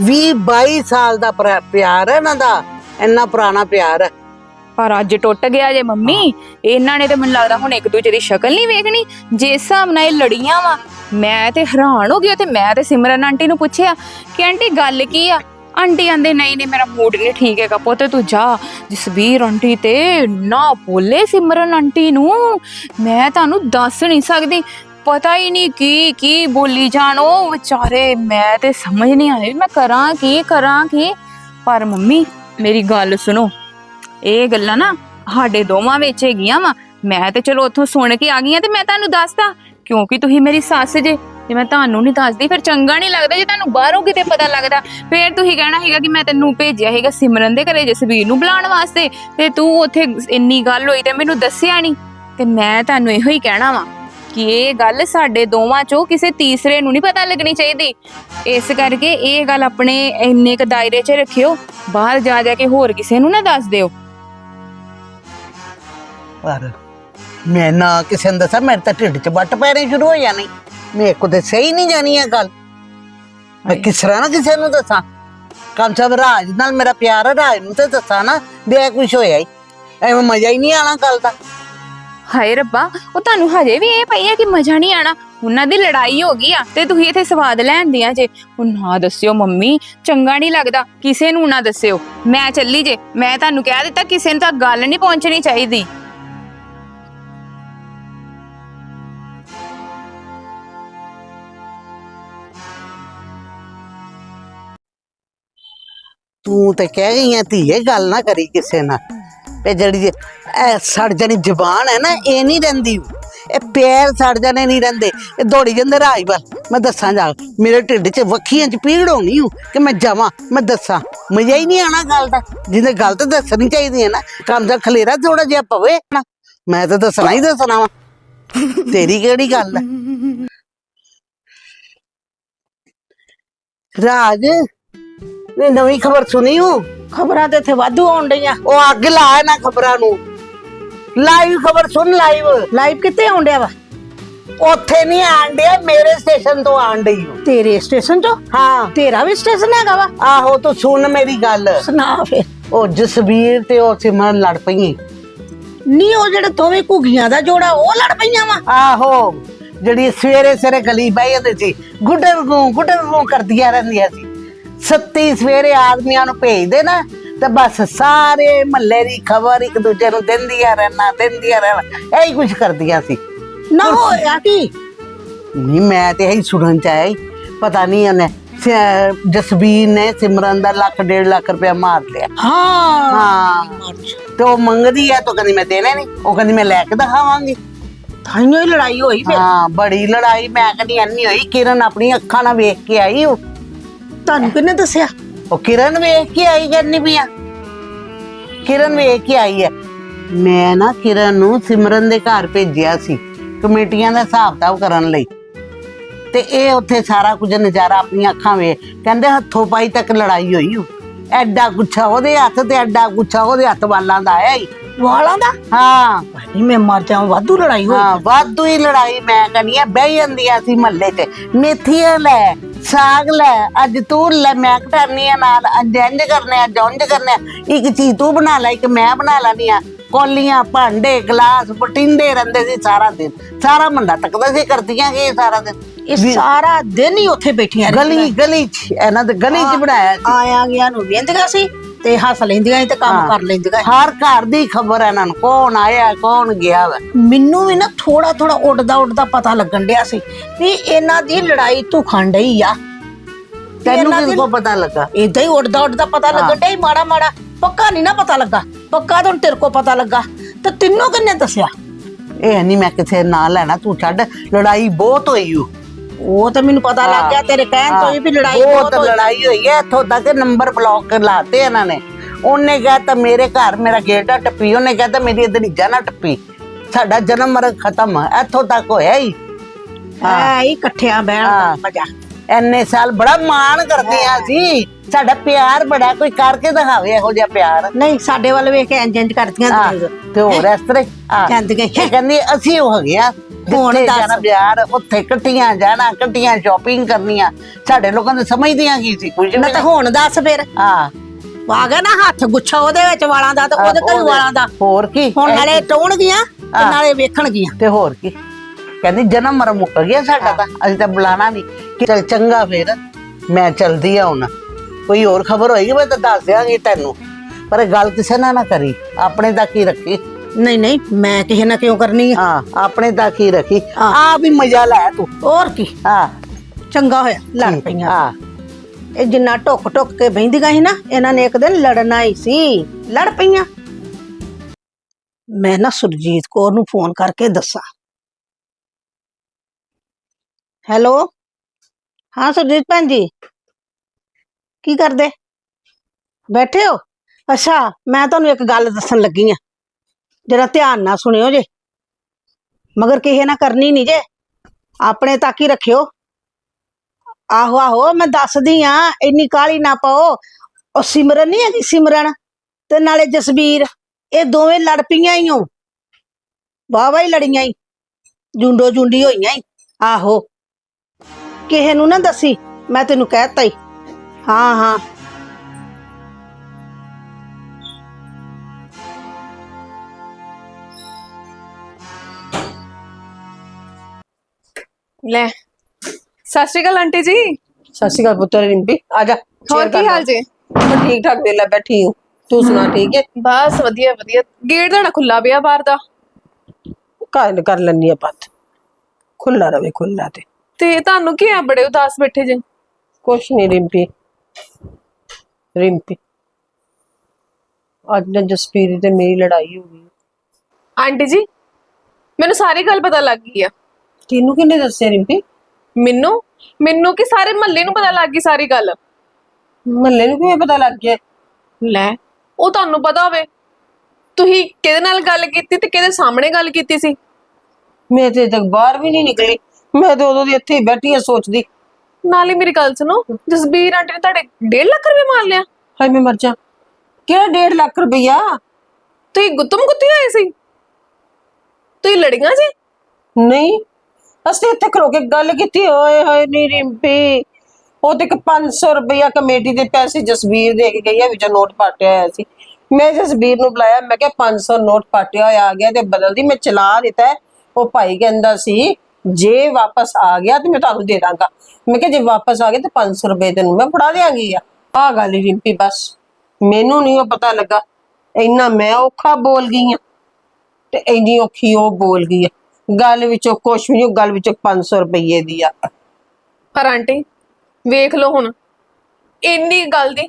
20 22 ਸਾਲ ਦਾ ਪਿਆ- ਪਿਆਰ ਹੈ ਇਹਨਾਂ ਦਾ ਇੰਨਾ ਪੁਰਾਣਾ ਪਿਆਰ ਹੈ। ਪਰ ਅੱਜ ਟੁੱਟ ਗਿਆ ਜੇ ਮੰਮੀ। ਇਹਨਾਂ ਨੇ ਤੇ ਮੈਨੂੰ ਲੱਗਦਾ ਹੁਣ ਇੱਕ ਦੂਜੇ ਦੀ ਸ਼ਕਲ ਨਹੀਂ ਵੇਖਣੀ। ਜੇ ਹਿਸਾਬ ਨਾਲ ਇਹ ਲੜੀਆਂ ਵਾ ਮੈਂ ਤੇ ਹੈਰਾਨ ਹੋ ਗਈ ਤੇ ਮੈਂ ਤੇ ਸਿਮਰਨ ਆਂਟੀ ਨੂੰ ਪੁੱਛਿਆ ਕਿ ਆਂਟੀ ਗੱਲ ਕੀ ਆ? ਆਂਟੀ ਆਂਦੇ ਨਹੀਂ ਨਹੀਂ ਮੇਰਾ ਮੂਡ ਨਹੀਂ ਠੀਕ ਹੈਗਾ ਪੁੱਤ ਤੂੰ ਜਾ। ਜਸਬੀਰ ਆਂਟੀ ਤੇ ਨਾ ਬੋਲੇ ਸਿਮਰਨ ਆਂਟੀ ਨੂੰ। ਮੈਂ ਤੁਹਾਨੂੰ ਦੱਸ ਨਹੀਂ ਸਕਦੀ। ਪਤਾ ਹੀ ਨਹੀਂ ਕੀ ਕੀ ਬੋਲੀ ਜਾਣ। ਉਹ ਵਿਚਾਰੇ, ਮੈਂ ਤੇ ਸਮਝ ਨਹੀਂ ਆਈ ਮੈਂ ਕਰਾਂ ਕੀ ਕਰਾਂ ਕੀ? ਪਰ ਮੰਮੀ, ਮੇਰੀ ਗੱਲ ਸੁਣੋ। ਇਹ ਗੱਲਾਂ ਨਾ ਸਾਡੇ ਦੋਵਾਂ ਵਿੱਚ ਹੈਗੀਆਂ ਵਾ। ਮੈਂ ਤੇ ਚਲੋ ਉੱਥੋਂ ਸੁਣ ਕੇ ਆ ਗਈਆਂ ਤੇ ਮੈਂ ਤੁਹਾਨੂੰ ਦੱਸਦਾ ਕਿਉਂਕਿ ਤੁਸੀਂ ਮੇਰੀ ਸੱਸ ਜੇ ਜੇ ਮੈਂ ਤੁਹਾਨੂੰ ਨਹੀਂ ਦੱਸਦੀ। ਫਿਰ ਚੰਗਾ ਨਹੀਂ ਲੱਗਦਾ ਜੇ ਤੁਹਾਨੂੰ ਬਾਹਰੋਂ ਕਿਤੇ ਪਤਾ ਲੱਗਦਾ। ਫਿਰ ਤੁਸੀਂ ਕਹਿਣਾ ਹੈਗਾ ਕਿ ਮੈਂ ਤੈਨੂੰ ਭੇਜਿਆ ਹੈਗਾ ਸਿਮਰਨ ਦੇ ਘਰੇ ਜਸਵੀਰ ਨੂੰ ਬੁਲਾਉਣ ਵਾਸਤੇ। ਤੇ ਤੂੰ ਉੱਥੇ ਇੰਨੀ ਗੱਲ ਹੋਈ ਤੇ ਮੈਨੂੰ ਦੱਸਿਆ ਨਹੀਂ। ਤੇ ਮੈਂ ਤੁਹਾਨੂੰ ਇਹੋ ਹੀ ਕਹਿਣਾ ਵਾ। ਕਿ ਇਹ ਗੱਲ ਸਾਡੇ ਦੋਵਾਂ ਚੋਂ ਕਿਸੇ ਤੀਸਰੇ ਨੂੰ ਨਹੀਂ ਪਤਾ ਲੱਗਣੀ ਚਾਹੀਦੀ। ਇਸ ਕਰਕੇ ਇਹ ਗੱਲ ਆਪਣੇ ਇੰਨੇ ਕ ਦਾਇਰੇ 'ਚ ਰੱਖਿਓ ਬਾਹਰ ਜਾ ਜਾ ਕੇ ਹੋਰ ਕਿਸੇ ਨੂੰ ਨਾ ਦੱਸ ਦਿਓ। ਪਰ ਮੈਂ ਨਾ ਕਿਸੇ ਨੂੰ ਦੱਸਾਂ ਮੇਰੇ ਤਾਂ ਢਿੱਡ 'ਚ ਵੱਟ ਪੈਣੇ ਸ਼ੁਰੂ ਹੋ ਜਾਣੀ। ਮੇਰੇ ਕੋ ਤੇ ਸਹੀ ਨਹੀਂ ਜਾਣੀ ਇਹ ਗੱਲ। ਮੈਂ ਕਿਸ ਤਰ੍ਹਾਂ ਨਾ ਕਿਸੇ ਨੂੰ ਦੱਸਾਂ। ਕਮ ਸੇ ਕਮ ਰਾਜ ਨਾਲ ਮੇਰਾ ਪਿਆਰ ਹੈ ਰਾਜ ਨੂੰ ਤੇ ਦੱਸਾਂ ਨਾ ਇਹ ਕੁਝ ਹੋਇਆ ਹੀ। ਐਵੇਂ ਮਜ਼ਾ ਹੀ ਨਹੀਂ ਆਣਾ ਗੱਲ ਦਾ। ਹਾਏ ਰੱਬਾ, ਉਹ ਤੁਹਾਨੂੰ ਹਜੇ ਵੀ ਇਹ ਪਈ ਹੈ ਕਿ ਮਜ਼ਾ ਨਹੀਂ ਆਣਾ ਉਹਨਾਂ ਦੀ ਲੜਾਈ ਹੋ ਗਈ ਆ, ਤੇ ਤੁਸੀਂ ਇੱਥੇ ਸਵਾਦ ਲੈਣ ਆ ਜੇ। ਉਹ ਨਾ ਦੱਸਿਓ ਮੰਮੀ, ਚੰਗਾ ਨਹੀਂ ਲੱਗਦਾ, ਕਿਸੇ ਨੂੰ ਨਾ ਦੱਸਿਓ। ਮੈਂ ਚੱਲੀ ਜੇ, ਮੈਂ ਤੁਹਾਨੂੰ ਕਹਿ ਦਿੱਤਾ ਕਿਸੇ ਨੂੰ ਤਾਂ ਗੱਲ ਨਹੀਂ ਪਹੁੰਚਣੀ ਚਾਹੀਦੀ। ਤੂੰ ਤੇ ਕਹਿ ਗਈ ਆ, ਧੀਏ, ਗੱਲ ਨਾ ਕਰੀ ਕਿਸੇ ਨਾਲ। ਇਹ ਜਿਹੜੀ ਇਹ ਸੜ ਜਾਣੀ ਜ਼ਬਾਨ ਹੈ ਨਾ, ਇਹ ਨਹੀਂ ਰਹਿੰਦੀ। ਇਹ ਪੈਰ ਸੜ ਜਾਣੇ ਨਹੀਂ ਰਹਿੰਦੇ। ਇਹ ਦੌੜੀ ਜਾਂਦੇ ਰਾਜ ਵੱਲ। ਮੈਂ ਦੱਸਾਂ ਜਾ ਮੇਰੇ ਢਿੱਡ 'ਚ ਵੱਖੀਆਂ 'ਚ ਪੀੜ ਹੋਣੀ ਹੂੰ ਕਿ ਮੈਂ ਜਾਵਾਂ। ਮੈਂ ਦੱਸਾਂ, ਮਜ਼ਾ ਹੀ ਨਹੀਂ ਆਣਾ ਗੱਲ ਦਾ। ਜਿਹਨੇ ਗੱਲ ਤਾਂ ਦੱਸਣੀ ਚਾਹੀਦੀ ਹੈ ਨਾ, ਕੰਮ ਦਾ ਖਲੇਰਾ ਥੋੜਾ ਜਿਹਾ ਪਵੇ ਨਾ। ਮੈਂ ਤਾਂ ਦੱਸਣਾ ਹੀ ਦੱਸਣਾ ਵਾ। ਤੇਰੀ ਕਿਹੜੀ ਗੱਲ ਹੈ ਰਾਜ ਨੇ ਨਵੀਂ ਖਬਰ ਸੁਣੀ ਹੂੰ ਖਬਰਾਂ ਤੇ ਇੱਥੇ ਵਾਧੂ ਆਉਣ ਡਈਆਂ। ਉਹ ਅੱਗ ਲਾ ਨਾ ਖਬਰਾਂ ਨੂੰ। ਲਾਈਵ ਖਬਰ ਸੁਣ ਲਾਈਵ। ਲਾਈਵ ਕਿੱਥੇ ਆਉਣ ਡਿਆ ਵਾ? ਉੱਥੇ ਨਹੀਂ ਆਣ ਡਿਆ ਮੇਰੇ ਸਟੇਸ਼ਨ ਤੋਂ ਆਣ ਡਈ ਓ। ਤੇਰੇ ਸਟੇਸ਼ਨ ਤੋਂ? ਹਾਂ। ਤੇਰਾ ਵੀ ਸਟੇਸ਼ਨ ਹੈਗਾ ਵਾ? ਆਹੋ ਤੂੰ ਸੁਣ ਮੇਰੀ ਗੱਲ। ਸੁਣਾ ਫੇਰ। ਉਹ ਜਸਬੀਰ ਤੇ ਉਹ ਸਿਮਰਨ ਲੜ ਪਈਆਂ। ਨਹੀਂ ਉਹ ਜਿਹੜੇ ਦੋਵੇਂ ਘੁੱਗੀਆਂ ਦਾ ਜੋੜਾ ਉਹ ਲੜ ਪਈਆਂ ਵਾ? ਆਹੋ। ਜਿਹੜੀ ਸਵੇਰੇ ਸਵੇਰੇ ਗਲੀ ਬਹਿ ਜਾਂਦੇ ਸੀ ਗੁੱਡਰ ਨੂੰ ਗੁੱਡਰ ਨੂੰ ਕਰਦੀਆਂ ਰਹਿੰਦੀਆਂ ਸੀ। ਸੱਤੀ ਸਵੇਰੇ ਆਦਮੀਆਂ ਨੂੰ ਭੇਜਦੇ ਨਾ ਤੇ ਬਸ ਸਾਰੇ ਮਹੱਲੇ ਦੀ ਖਬਰ ਇੱਕ ਦੂਜੇ ਨੂੰ ਦਿੰਦੀਆਂ ਰਹਿਣਾ ਦਿੰਦੀਆਂ ਰਹਿਣਾ। ਇਹੀ ਕੁਝ ਕਰਦੀਆਂ ਸੀ। ਨਾ ਹੋਇਆ ਕੀ ਨਹੀਂ ਮੈਂ ਤੇ ਇਹੀ ਸੁਣਨ ਚ ਆਇਆ। ਪਤਾ ਨਹੀਂ ਉਹਨੇ ਸ- ਜਸਬੀਰ ਨੇ ਸਿਮਰਨ ਦਾ ਲੱਖ ਡੇਢ ਲੱਖ ਰੁਪਇਆ ਮਾਰ ਲਿਆ। ਹਾਂ। ਹਾਂ। ਤੇ ਉਹ ਮੰਗਦੀ ਹੈ ਤਾਂ ਕਹਿੰਦੀ ਮੈਂ ਦੇਣੇ ਨਹੀਂ। ਉਹ ਕਹਿੰਦੀ ਮੈਂ ਲੈ ਕੇ ਦਿਖਾਵਾਂਗੀ। ਤਾਈਓ ਹੀ ਲੜਾਈ ਹੋਈ ਫਿਰ। ਹਾਂ ਬੜੀ ਲੜਾਈ। ਮੈਂ ਕਹਿੰਦੀ ਐਨੀ ਹੋਈ ਕਿਰਨ ਆਪਣੀ ਅੱਖਾਂ ਨਾਲ ਵੇਖ ਕੇ ਆਈ ਉਹ। ਤੁਹਾਨੂੰ ਕਿਹਨੇ ਦੱਸਿਆ? ਉਹ ਕਿਰਨ ਵੇਖ ਕੇ ਆਈ ਵੀ ਆ। ਕਿਰਨ ਵੇਖ ਕੇ ਆਈ ਹੈ ਮੈਂ ਨਾ ਕਿਰਨ ਨੂੰ ਸਿਮਰਨ ਦੇ ਘਰ ਭੇਜਿਆ ਸੀ ਕਮੇਟੀਆਂ ਦਾ ਹਿਸਾਬ ਕਿਤਾਬ ਕਰਨ ਲਈ। ਤੇ ਇਹ ਉੱਥੇ ਸਾਰਾ ਕੁਝ ਨਜ਼ਾਰਾ ਆਪਣੀਆਂ ਅੱਖਾਂ ਵੇਖ ਕਹਿੰਦੇ ਹੱਥੋਂ ਪਾਈ ਤੱਕ ਲੜਾਈ ਹੋਈ ਓ। ਐਡਾ ਗੁੱਛਾ ਉਹਦੇ ਹੱਥ ਤੇ ਐਡਾ ਗੁੱਛਾ ਉਹਦੇ ਹੱਥ ਵਾਲਾਂ ਦਾ ਆਇਆ ਈ। ਵਾਲਾਂ ਦਾ? ਹਾਂ। ਨਹੀਂ ਮੈਂ ਮਰ ਜਾਵਾਂ ਵਾਧੂ ਲੜਾਈ ਹੋਈ। ਹਾਂ ਵਾਧੂ ਹੀ ਲੜਾਈ ਮੈਂ ਕਹਿੰਦੀ ਆ ਬਹਿ ਜਾਂਦੀਆਂ ਸੀ ਮਹੱਲੇ 'ਚ ਮੇਥੀਆਂ ਲੈ ਸਾਗ ਲੈ ਅੱਜ ਤੂੰ ਲੈ ਮੈਂ ਘਟਾਨੀ ਆ ਨਾਲ ਅੱਜ ਇੰਜ ਕਰਨੇ ਆ ਜੰਜ ਕਰਨੇ ਆ। ਇੱਕ ਚੀਜ਼ ਤੂੰ ਬਣਾ ਲੈ ਇੱਕ ਮੈਂ ਬਣਾ ਲੈਣੀ ਆ। ਕੋਲੀਆਂ ਭਾਂਡੇ ਗਲਾਸ ਪਟਿੰਦੇ ਰਹਿੰਦੇ ਸੀ ਸਾਰਾ ਦਿਨ। ਸਾਰਾ ਮੰਡਾ ਤੱਕਦਾ ਸੀ ਕਰਦੀਆਂ ਕੀ ਸਾਰਾ ਦਿਨ? ਇਹ ਸਾਰਾ ਦਿਨ ਹੀ ਉੱਥੇ ਬੈਠੀਆਂ। ਗਲੀ ਗਲੀ 'ਚ ਇਹਨਾਂ ਦੇ ਗਲੀ 'ਚ ਬਣਾਇਆ ਸੀ। ਆਇਆ ਗਿਆ ਨੂੰ ਵੇਂਦੀਆਂ ਸੀ। ਤੇ ਹੱਸ ਲੈਂਦੀਆਂ ਸੀ ਤੇ ਕੰਮ ਹਾਂ। ਕਰ ਲੈਂਦੀਆਂ ਸੀ। ਹਰ ਘਰ ਦੀ ਖਬਰ ਇਹਨਾਂ ਨੂੰ ਕੌਣ ਆਇਆ ਕੌਣ ਗਿਆ ਵਾ। ਮੈਨੂੰ ਵੀ ਨਾ ਥੋੜਾ ਥੋੜਾ ਉੱਡਦਾ ਉੱਡਦਾ ਪਤਾ ਲੱਗਣ ਡਿਆ ਸੀ ਵੀ ਇਹਨਾਂ ਦੀ ਲੜਾਈ ਤੂੰ ਖੰਡਈ ਆ। ਤੈਨੂੰ ਇਹਨਾਂ ਕਿਸ ਕੋ ਪਤਾ ਲੱਗਾ? ਇਦਾਂ ਹੀ ਉੱਡਦਾ ਉੱਡਦਾ ਪਤਾ ਲੱਗਣ ਡਿਆ ਸੀ ਮਾੜਾ ਮਾੜਾ ਪੱਕਾ ਨਹੀਂ ਨਾ ਪਤਾ ਲੱਗਾ। ਪੱਕਾ ਤਾਂ ਹੁਣ ਤੇਰੇ ਕੋ ਪਤਾ ਲੱਗਾ। ਤੇ ਤੈਨੂੰ ਕਿੰਨੇ ਦੱਸਿਆ? ਇਹ ਨਹੀਂ ਮੈਂ ਕਿਸੇ ਨਾਲ ਲੈਣਾ ਤੂੰ ਛੱਡ। ਲੜਾਈ ਬਹੁਤ ਹੋਈ ਓ। ਉਹ ਤਾਂ ਮੈਨੂੰ ਪਤਾ ਲੱਗ ਗਿਆ ਤੇਰੇ ਕਹਿਣ ਤੋਂ ਹੀ ਵੀ ਲੜਾਈ ਬਹੁਤ ਹੋਈ। ਲੜਾਈ ਹੋਈ ਹੈ ਇੱਥੋਂ ਤੱਕ ਨੰਬਰ ਬਲੌਕ ਲਾਤੇ ਇਹਨਾਂ ਨੇ। ਉਹਨੇ ਕਿਹਾ ਤਾਂ ਮੇਰੇ ਘਰ ਮੇਰਾ ਗੇਟ ਆ ਟੱਪੀ ਉਹਨੇ ਕਿਹਾ ਤਾਂ ਮੇਰੀ ਦਲੀਜਾ ਨਾ ਟੱਪੀ। ਸਾਡਾ ਜਨਮ ਮਰਨ ਖਤਮ ਆ ਇੱਥੋਂ ਤੱਕ ਹੋਇਆ ਹੀ। ਹੀ। ਇਕੱਠਿਆਂ ਬਹਿਣ ਦਾ। ਮਜ਼ਾ। ਐਨੇ ਸਾਲ ਬੜਾ ਮਾਣ ਕਰਦੀਆਂ ਸੀ ਸਾਡਾ ਪਿਆਰ ਬੜਾ ਕੋਈ ਕਰਕੇ ਦਿਖਾਵੇ ਇਹੋ ਜਿਹਾ ਪਿਆਰ। ਨਹੀਂ ਸਾਡੇ ਵੱਲ ਵੇਖ ਕੇ ਇੰਜ ਇੰਜ ਕਰਦੀਆਂ ਤੇ। ਹੋਰ ਇਸ ਤਰ੍ਹਾਂ ਕਹਿੰਦੀ ਅਸੀਂ ਹੋ ਗਿਆ ਹੁਣ ਹੁਣ ਦੱਸ। ਜਾਣਾ ਪਿਆਰ ਉੱਥੇ ਇਕੱਠੀਆਂ ਜਾਣਾ ਇਕੱਠੀਆਂ ਸ਼ਾਪਿੰਗ ਕਰਨੀਆਂ। ਸਾਡੇ ਲੋਕਾਂ ਦੇ ਸਮਝਦੀਆਂ ਕੀ ਸੀ? ਕੁਝ ਨਾ ਵੀ ਤਾਂ ਨਹੀਂ ਹੁਣ ਦੱਸ ਫਿਰ। ਹਾਂ। ਆ ਗਿਆ ਨਾ ਹੱਥ ਗੁੱਛਾ ਉਹਦੇ ਵਿੱਚ ਵਾਲਾਂ ਦਾ ਤੇ ਉਹਦੇ ਉਹਦੇ- ਵਾਲਾਂ ਦਾ। ਹੋਰ ਕੀ? ਹੁਣ ਨਾਲੇ ਟੋਣਗੀਆਂ ਤੇ ਹਾਂ। ਨਾਲੇ ਵੇਖਣਗੀਆਂ। ਤੇ ਹੋਰ ਕੀ? ਕਹਿੰਦੀ ਜਨਮ ਮਰ ਮੁੱਕ ਗਿਆ ਸਾਡਾ ਤਾਂ। ਅਸੀਂ ਤਾਂ ਬੁਲਾਣਾ ਨਹੀਂ। ਕਿ ਚਲ ਚੰਗਾ ਫੇਰ। ਮੈਂ ਚਲਦੀ ਆ ਹੁਣ। ਕੋਈ ਹੋਰ ਖਬਰ ਹੋਏਗੀ ਮੈਂ ਤਾਂ ਦੱਸ ਦਿਆਂਗੀ ਤੈਨੂੰ। ਪਰ ਇਹ ਗੱਲ ਕਿਸੇ ਨਾਲ ਨਾ ਕਰੀ। ਆਪਣੇ ਤੱਕ ਹੀ ਰੱਖੀ। ਨਹੀਂ ਨਹੀਂ ਮੈਂ ਕਿਸੇ ਨਾਲ ਕਿਉਂ ਕਰਨੀ ਆ ਹਾਂ ਆਪਣੇ ਤੱਕ ਹੀ ਰੱਖੀ ਹਾਂ। ਆ ਵੀ ਮਜ਼ਾ ਲੈ ਤੂੰ ਹੋਰ ਕੀ ਹਾਂ ਚੰਗਾ ਹੋਇਆ ਲੜ ਪਈਆਂ ਹਾਂ ਇਹ ਜਿੰਨਾ ਟੁੱਕ ਟੁੱਕ ਕੇ ਬਹਿੰਦੀਆਂ ਸੀ ਨਾ ਇਹਨਾਂ ਨੇ ਇੱਕ ਦਿਨ ਲੜਨਾ ਹੀ ਸੀ ਲੜ ਪਈਆਂ ਮੈਂ ਨਾ ਸੁਰਜੀਤ ਕੌਰ ਨੂੰ ਫੋਨ ਕਰਕੇ ਦੱਸਾਂ ਹੈਲੋ ਹਾਂ ਸੁਰਜੀਤ ਭੈਣ ਜੀ ਕੀ ਕਰਦੇ ਬੈਠੇ ਹੋ ਅੱਛਾ ਮੈਂ ਤੁਹਾਨੂੰ ਇੱਕ ਗੱਲ ਦੱਸਣ ਲੱਗੀ ਆ ਜਰਾ ਧਿਆਨ ਨਾਲ ਸੁਣਿਓ ਜੇ। ਮਗਰ ਕਿਸੇ ਨਾਲ ਕਰਨੀ ਨਹੀਂ ਜੇ। ਆਪਣੇ ਤੱਕ ਹੀ ਰੱਖਿਓ। ਆਹੋ ਆਹੋ, ਮੈਂ ਦੱਸਦੀ ਆ, ਇੰਨੀ ਕਾਲੀ ਨਾ ਪਾਓ। ਉਹ ਸਿਮਰਨ ਨਹੀਂ ਹੈਗੀ ਸਿਮਰਨ? ਤੇ ਨਾਲੇ ਜਸਬੀਰ, ਇਹ ਦੋਵੇਂ ਲੜ ਪਈਆਂ ਹੀ ਹੋ ਵਾਵਾ ਹੀ ਲੜੀਆਂ ਹੀ ਜੁੰਡੋ ਜੁੰਡੀ ਹੋਈਆਂ ਹੀ ਆਹੋ। ਕਿਸੇ ਨੂੰ ਨਾ ਦੱਸੀ, ਮੈਂ ਤੈਨੂੰ ਕਹਿਤਾ ਹੀ ਹਾਂ ਹਾਂ। ਲੈ। ਸਤਿ ਸ਼੍ਰੀ ਅਕਾਲ ਆਂਟੀ ਜੀ। ਸਤਿ ਸ਼੍ਰੀ ਅਕਾਲ ਪੁੱਤਰ ਰਿੰਪੀ। ਆ ਜਾ ਹੋਰ ਕਰ ਕੀ ਲਾ। ਹਾਲ ਜੀ? ਮੈਂ ਠੀਕ ਠਾਕ ਵੇਲਾ ਬੈਠੀ ਹੂੰ। ਤੂੰ ਸੁਣਾ ਠੀਕ ਹੈ ਬਸ ਵਧੀਆ ਵਧੀਆ। ਗੇਟ ਤੁਹਾਡਾ ਖੁੱਲਾ ਪਿਆ ਬਾਹਰ ਦਾ? ਕਾਇਨ ਕਰ ਲੈਣੀ ਆ ਪੱਤ ਖੁੱਲਾ ਰਵੇ ਖੁੱਲਾ ਤੇ। ਤੇ ਤੁਹਾਨੂੰ ਕੀ ਆ ਬੜੇ ਉਦਾਸ ਬੈਠੇ ਜੇ? ਕੁਛ ਨਹੀਂ ਰਿੰਪੀ। ਰਿੰਪੀ। ਅੱਜ ਨਾ ਜਸਪੀਰ ਤੇ ਮੇਰੀ ਲੜਾਈ ਹੋ ਗਈ। ਆਂਟੀ ਜੀ ਮੈਨੂੰ ਸਾਰੀ ਗੱਲ ਪਤਾ ਲੱਗ ਗਈ ਆ। ਤੈਨੂੰ ਕਿਹਨੇ ਦੱਸਿਆ ਰਿੰਪੀ? ਮੈਨੂੰ? ਮੈਨੂੰ ਕਿ ਸਾਰੇ ਮਹੱਲੇ ਨੂੰ ਪਤਾ ਲੱਗ ਗਈ ਸਾਰੀ ਗੱਲ? ਮਹੱਲੇ ਨੂੰ ਕਿਵੇਂ ਪਤਾ ਲੱਗ ਗਿਆ? ਲੈ ਉਹ ਤੁਹਾਨੂੰ ਪਤਾ ਹੋਵੇ। ਤੁਸੀਂ ਕਿਹਦੇ ਨਾਲ ਗੱਲ ਕੀਤੀ ਤੇ ਕਿਹਦੇ ਸਾਹਮਣੇ ਗੱਲ ਕੀਤੀ ਸੀ? ਮੈਂ ਤੇ ਤੱਕ ਬਾਹਰ ਵੀ ਨਹੀਂ ਨਿਕਲੀ। ਮੈਂ ਤੇ ਉਦੋਂ ਦੀ ਇੱਥੇ ਹੀ ਬੈਠੀ ਆ ਸੋਚਦੀ। ਨਾਲੇ ਮੇਰੀ ਗੱਲ ਸੁਣੋ ਜਸਬੀਰ ਆਂਟੀ ਨੇ ਤੁਹਾਡੇ 1.5 ਲੱਖ ਰੁਪਏ ਮਾਰ ਲਿਆ। ਹਾਏ ਮੈਂ ਮਰ ਜਾ। ਕਿਹੜਾ 1.5 ਲੱਖ ਰੁਪਈਆ? ਤੁਸੀਂ ਗੁੱਤਮ ਗੁੱਤੀ ਹੋਏ ਸੀ? ਤੁਸੀਂ ਲੜੀਆਂ ਜੀ ਨਹੀਂ। ਅਸੀਂ ਇੱਥੇ ਖਲੋ ਕੇ ਗੱਲ ਕੀਤੀ, ਓਏ ਹੋਏ ਨੀ ਰਿੰਪੀ। ਉਹ ਤੇ ਇੱਕ 500 ਰੁਪਇਆ ਕਮੇਟੀ ਦੇ ਪੈਸੇ ਜਸਬੀਰ ਦੇ ਕੇ ਗਈ ਆ, ਵਿੱਚ ਨੋਟ ਪਾਟਿਆ ਹੋਇਆ ਸੀ। ਮੈਂ ਜਸਬੀਰ ਨੂੰ ਬੁਲਾਇਆ, ਮੈਂ ਕਿਹਾ 500 ਨੋਟ ਪਾਟਿਆ ਹੋਇਆ ਆ ਗਿਆ ਤੇ ਬਦਲਦੀ ਮੈਂ ਚਲਾ ਦਿੱਤਾ ਹੈ। ਉਹ ਭਾਈ ਕਹਿੰਦਾ ਸੀ, ਜੇ ਵਾਪਸ ਆ ਗਿਆ ਤੇ ਮੈਂ ਤੁਹਾਨੂੰ ਦੇ ਦਾਂਗਾ। ਮੈਂ ਕਿਹਾ ਜੇ ਵਾਪਸ ਆ ਗਿਆ ਤੇ 500 ਰੁਪਏ ਤੈਨੂੰ ਮੈਂ ਫੜਾ ਦਿਆਂਗੀ ਆ। ਆ ਗੱਲ ਹੀ ਰਿੰਪੀ ਬਸ। ਮੈਨੂੰ ਨਹੀਂ ਉਹ ਪਤਾ ਲੱਗਾ। ਇੰਨਾ ਮੈਂ ਔਖਾ ਬੋਲ ਗਈ ਆ। ਤੇ ਇੰਨੀ ਔਖੀ ਉਹ ਬੋਲ ਗਈ ਆ। ਗੱਲ ਵਿੱਚੋਂ ਕੁਛ ਵੀ ਨਹੀਂ ਗੱਲ ਵਿੱਚੋਂ 500 ਰੁਪਏ ਦੀ ਆ। ਪਰ ਆਂਟੀ ਵੇਖ ਲਓ ਹੁਣ ਇੰਨੀ ਗੱਲ ਦੀ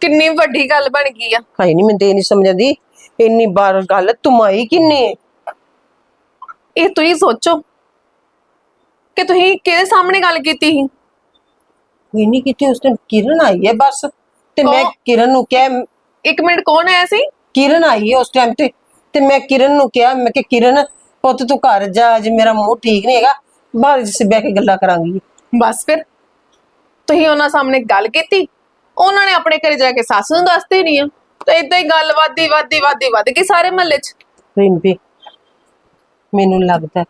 ਕਿੰਨੀ ਵੱਡੀ ਗੱਲ ਬਣ ਗਈ ਆ। ਹਾਈ ਨਹੀਂ ਮੈਂ ਤੇ ਨਹੀਂ ਸਮਝਦੀ ਇੰਨੀ ਬਾਰ ਗੱਲ ਤੁਮਾਈ ਕਿੰਨੇ? ਇਹ ਤੁਸੀਂ ਸੋਚੋ ਕਿ ਤੁਸੀਂ ਕਿਹਦੇ ਸਾਹਮਣੇ ਗੱਲ ਕੀਤੀ ਸੀ? ਕੋਈ ਨਹੀਂ ਕਿਤੇ ਉਸ ਦਿਨ ਕਿਰਨ ਆਈ ਹੈ ਬਸ ਤੇ ਮੈਂ ਕੌਣ? ਕਿਰਨ ਨੂੰ ਕਿਹਾ ਇੱਕ ਮਿੰਟ ਕੌਣ ਆਇਆ ਸੀ? ਕਿਰਨ ਆਈ ਹੈ ਉਸ ਟਾਈਮ ਤੇ ਤੇ ਮੈਂ ਕਿਰਨ ਨੂੰ ਕਿਹਾ ਮੈਂ ਕਿ ਕਿਰਨ ਪੁੱਤ ਤੂੰ ਘਰ ਜਾ ਅੱਜ ਮੇਰਾ ਮੂਡ ਠੀਕ ਨਹੀਂ ਹੈਗਾ ਬਾਅਦ ਵਿੱਚ ਬਹਿ ਕੇ ਗੱਲਾਂ ਕਰਾਂਗੀ। ਬਸ ਫਿਰ ਤੁਸੀਂ ਉਹਨਾਂ ਸਾਹਮਣੇ ਗੱਲ ਕੀਤੀ ਉਹਨਾਂ ਨੇ ਆਪਣੇ ਘਰੇ ਜਾ ਕੇ ਸੱਸ ਨੂੰ ਦੱਸਦੇ ਨਹੀਂ ਆ। ਤੇ ਇਦਾਂ ਹੀ ਗੱਲ ਵੱਧਦੀ ਵੱਧਦੀ ਵੱਧਦੀ ਵੱਧ ਗਈ ਸਾਰੇ ਮਹੱਲੇ 'ਚ। ਰਿੰਪੀ ਮੈਨੂੰ ਲੱਗਦਾ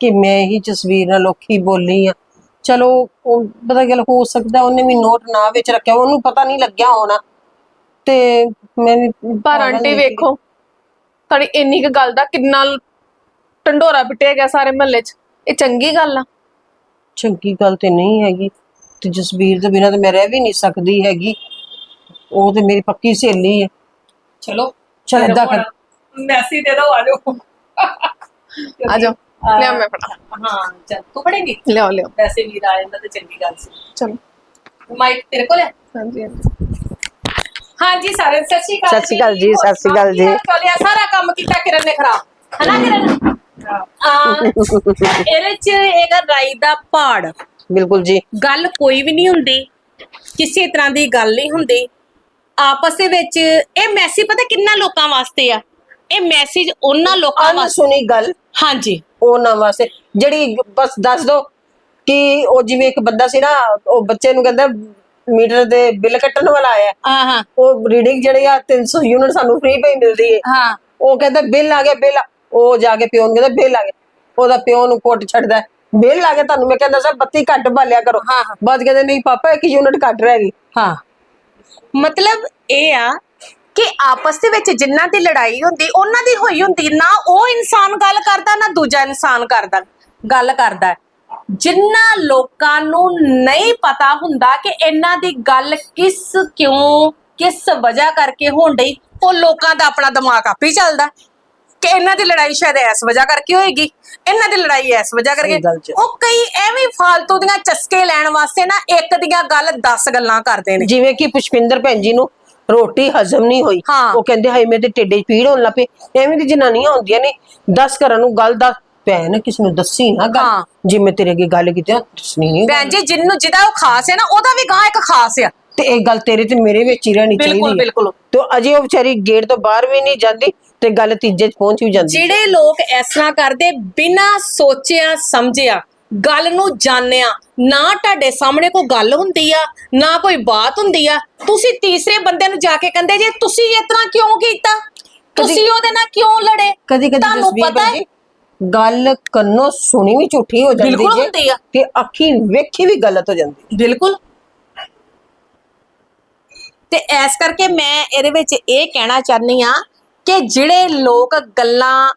ਕਿ ਮੈਂ ਹੀ ਜਸਵੀਰ ਨਾਲ ਔਖੀ ਬੋਲੀ ਆ। ਚਲੋ ਉਹ ਪਤਾ ਗੱਲ ਹੋ ਸਕਦਾ ਉਹਨੇ ਵੀ ਨੋਟ ਨਾ ਵਿੱਚ ਰੱਖਿਆ ਉਹਨੂੰ ਪਤਾ ਨਹੀਂ ਲੱਗਿਆ ਹੋਣਾ। ਤੇ ਮੈਂ ਵੀ ਪਰ ਆਂਟੀ ਵੇਖੋ ਤੁਹਾਡੀ ਇੰਨੀ ਕੁ ਗੱਲ ਦਾ ਕਿੰਨਾ ਢੰਡੋਰਾ ਪਿੱਟਿਆ ਗਿਆ ਸਾਰੇ ਮਹੱਲੇ 'ਚ। ਇਹ ਚੰਗੀ ਗੱਲ ਆ। ਚੰਗੀ ਗੱਲ ਤੇ ਨਹੀਂ ਹੈਗੀ। ਤੇ ਜਸਵੀਰ ਦੇ ਬਿਨਾਂ ਤੇ ਮੈਂ ਰਹਿ ਵੀ ਨਹੀਂ ਸਕਦੀ ਹੈਗੀ। ਉਹ ਤੇ ਮੇਰੀ ਪੱਕੀ ਸਹੇਲੀ ਹੈ ਚਲੋ ਚਲ ਏਦਾਂ ਕਰ। ਮੈਸੀ ਦੇ ਦੋ ਆ ਜਾਓ। ਆ ਜਾਓ। ਲਿਆ ਮੈਂ ਫੜਾ। ਹਾਂ ਚੱਲ ਤੂੰ ਪੜੇਂਗੀ ਲਿਆਓ ਲਿਆਓ। ਵੈਸੇ ਵੀਰ ਆ ਜਾਂਦਾ ਤੇ ਚੰਗੀ ਗੱਲ ਸੀ। ਚਲੋ। ਮਾਈਕ ਤੇਰੇ ਕੋਲ ਹੈ? ਹਾਂਜੀ ਹਾਂਜੀ। ਹਾਂਜੀ ਸਾਰੇ ਸਤਿ ਸ਼੍ਰੀ ਅਕਾਲ ਸਤਿ ਸ਼੍ਰੀ ਅਕਾਲ ਜੀ, ਸਤਿ ਸ਼੍ਰੀ ਅਕਾਲ ਜੀ। ਚਲਿਆ ਸਾਰਾ ਕੰਮ ਕੀਤਾ ਕਿਰਨ ਨੇ ਖਰਾਬ। ਹਨਾ ਕਿਰਨ? ਇਹਦੇ ਚ ਇਹਦਾ ਰਾਈ ਦਾ ਪਹਾੜ ਬਿਲਕੁਲ ਜੀ। ਗੱਲ ਕੋਈ ਵੀ ਨਹੀਂ ਹੁੰਦੀ ਕਿਸੇ ਤਰ੍ਹਾਂ ਦੀ ਗੱਲ ਨਹੀਂ ਹੁੰਦੀ। ਆਪਸ ਦੇ ਵਿੱਚ ਇਹ ਮੈਸੇਜ ਪਤਾ ਕਿੰਨਾ ਲੋਕਾਂ ਵਾਸਤੇ ਆ? ਇਹ ਮੈਸੇਜ ਉਹਨਾਂ ਲੋਕਾਂ ਵਾਸਤੇ ਸੁਣੀ ਗੱਲ। ਹਾਂਜੀ। ਉਹਨਾਂ ਵਾਸਤੇ। ਜਿਹੜੀ ਬਸ ਦੱਸ ਦੋ ਕਿ ਉਹ ਜਿਵੇਂ ਇੱਕ ਬੰਦਾ ਸੀ ਨਾ ਉਹ ਬੱਚੇ ਨੂੰ ਕਹਿੰਦਾ ਮੀਟਰ ਦੇ ਬਿੱਲ ਕੱਟਣ ਵਾਲਾ ਆਇਆ। ਹਾਂ ਹਾਂ। ਉਹ ਰੀਡਿੰਗ ਜਿਹੜੀ ਆ 300 ਯੂਨਿਟ ਸਾਨੂੰ ਫ੍ਰੀ ਪਈ ਮਿਲਦੀ ਹੈ ਹਾਂ। ਉਹ ਕਹਿੰਦਾ ਬਿੱਲ ਆ ਗਿਆ ਬਿੱਲ ਉਹ ਜਾ ਕੇ ਪਿਓ ਨੂੰ ਕਹਿੰਦਾ ਬਿੱਲ ਆ ਗਿਆ ਉਹਦਾ ਪਿਓ ਨੂੰ ਕੋਟ ਛੱਡਦਾ। ਬਿੱਲ ਆ ਗਿਆ ਤੁਹਾਨੂੰ? ਮੈਂ ਕਹਿੰਦਾ ਸਰ ਬੱਤੀ ਘੱਟ ਬਾਲਿਆ ਕਰੋ। ਹਾਂ, ਹਾਂ। ਬਾਅਦ ਕਹਿੰਦੇ ਨਹੀਂ ਪਾਪਾ ਇੱਕ ਯੂਨਿਟ ਘੱਟ ਰਹਿ ਗਈ। ਹਾਂ। ਮਤਲਬ ਇਹ ਆ ਕਿ ਆਪਸ ਦੇ ਵਿੱਚ ਜਿਨ੍ਹਾਂ ਦੀ ਲੜਾਈ ਹੁੰਦੀ ਉਹਨਾਂ ਦੀ ਹੋਈ ਹੁੰਦੀ ਨਾ ਉਹ ਇਨਸਾਨ ਗੱਲ ਕਰਦਾ ਨਾ ਦੂਜਾ ਇਨਸਾਨ ਕਰਦਾ ਗੱਲ ਕਰਦਾ। ਜਿੰਨਾ ਲੋਕਾਂ ਨੂੰ ਨਹੀਂ ਪਤਾ ਹੁੰਦਾ ਕਿ ਇਹਨਾਂ ਦੀ ਗੱਲ ਕਿਸ ਕਿਉਂ ਕਿਸ ਵਜ੍ਹਾ ਕਰਕੇ ਹੋਣ ਡਈ ਉਹ ਲੋਕਾਂ ਦਾ ਆਪਣਾ ਦਿਮਾਗ ਆਪੇ ਚੱਲਦਾ। ਕਿ ਇਹਨਾਂ ਦੀ ਲੜਾਈ ਸ਼ਾਇਦ ਇਸ ਵਜ੍ਹਾ ਕਰਕੇ ਹੋਏਗੀ। ਇਹਨਾਂ ਦੀ ਲੜਾਈ ਇਸ ਵਜ੍ਹਾ ਕਰਕੇ। ਉਹ ਕਈ ਐਵੇਂ ਫਾਲਤੂ ਦੀਆਂ ਚਸਕੇ ਲੈਣ ਵਾਸਤੇ ਨਾ ਇੱਕ ਦੀਆਂ ਗੱਲ 10 ਗੱਲਾਂ ਕਰਦੇ ਨੇ। ਜਿਵੇਂ ਕਿ ਪੁਸ਼ਪਿੰਦਰ ਭੈਣ ਜੀ ਨੂੰ ਰੋਟੀ ਹਜ਼ਮ ਨਹੀਂ ਹੋਈ। ਉਹ ਕਹਿੰਦੇ ਹਾਏ ਮੇਰੇ 'ਚ ਪੀੜ ਹੋਣ ਲੱਪੇ ਐਵੇਂ ਦੀ ਜਨਾਨੀਆਂ ਹੁੰਦੀਆਂ ਨੇ। 10 ਘਰਾਂ ਨੂੰ ਗੱਲ ਦੱਸ ਭੈਣ ਕਿਸ ਨੂੰ ਦੱਸੀ ਨਾ। ਗੱਲ। ਜੇ ਮੈਂ ਤੇਰੇ ਅੱਗੇ ਗੱਲ ਕੀਤੀ ਦੱਸਣੀ ਨਹੀਂ ਭੈਣ ਜੀ ਜਿੰਨੂੰ ਜਿਹਦਾ ਉਹ ਖਾਸ ਹੈ ਨਾ ਉਹਦਾ ਵੀ ਗਾਂ ਇੱਕ ਖਾਸ ਆ। ਤੇ ਇਹ ਗੱਲ ਤੇਰੇ ਤੇ ਮੇਰੇ ਵਿੱਚ ਹੀ ਰਹਿਣੀ ਚਾਹੀਦੀ ਬਿਲਕੁਲ। ਬਿਲਕੁਲ। ਤੇ ਅਜੇ ਉਹ ਵਿਚਾਰੀ ਗੇਟ ਤੋਂ ਬਾਹਰ ਵੀ ਨਹੀਂ ਜਾਂਦੀ। ਤੇ ਗੱਲ ਤੀਜੇ 'ਚ ਪਹੁੰਚ ਵੀ ਜਾਂਦੀ ਜਿਹੜੇ ਲੋਕ ਇਸ ਤਰ੍ਹਾਂ ਕਰਦੇ ਬਿਨਾਂ ਸੋਚਿਆ ਸਮਝਿਆ ਗੱਲ ਨੂੰ ਜਾਣਿਆ ਨਾ ਤੁਹਾਡੇ ਸਾਹਮਣੇ ਕੋਈ ਗੱਲ ਹੁੰਦੀ ਆ ਨਾ ਕੋਈ ਬਾਤ ਹੁੰਦੀ ਆ ਤੁਸੀਂ ਤੀਸਰੇ ਬੰਦੇ ਨੂੰ ਜਾ ਕੇ ਕਹਿੰਦੇ ਜੇ ਤੁਸੀਂ ਇਸ ਤਰ੍ਹਾਂ ਕਿਉਂ ਕੀਤਾ? ਤੁਸੀਂ ਉਹਦੇ ਨਾਲ ਕਿਉਂ ਲੜੇ? ਕਦੀ ਕਦੀ ਤੁਹਾਨੂੰ ਪਤਾ ਹੈ? ਗੱਲ ਕੰਨੋਂ ਸੁਣੀ ਵੀ ਝੂਠੀ ਹੋ ਜਾਂਦੀ ਬਿਲਕੁਲ ਜੇ ਹੁੰਦੀ ਆ। ਤੇ ਅੱਖੀ ਵੇਖੀ ਵੀ ਗਲਤ ਹੋ ਜਾਂਦੀ। ਬਿਲਕੁਲ। ਤੇ ਐਸ ਕਰਕੇ ਮੈਂ ਇਹਦੇ ਵਿੱਚ ਇਹ ਕਹਿਣਾ ਚਾਹਨੀ ਆ ਕਿ ਜਿਹੜੇ ਲੋਕ ਗੱਲਾਂ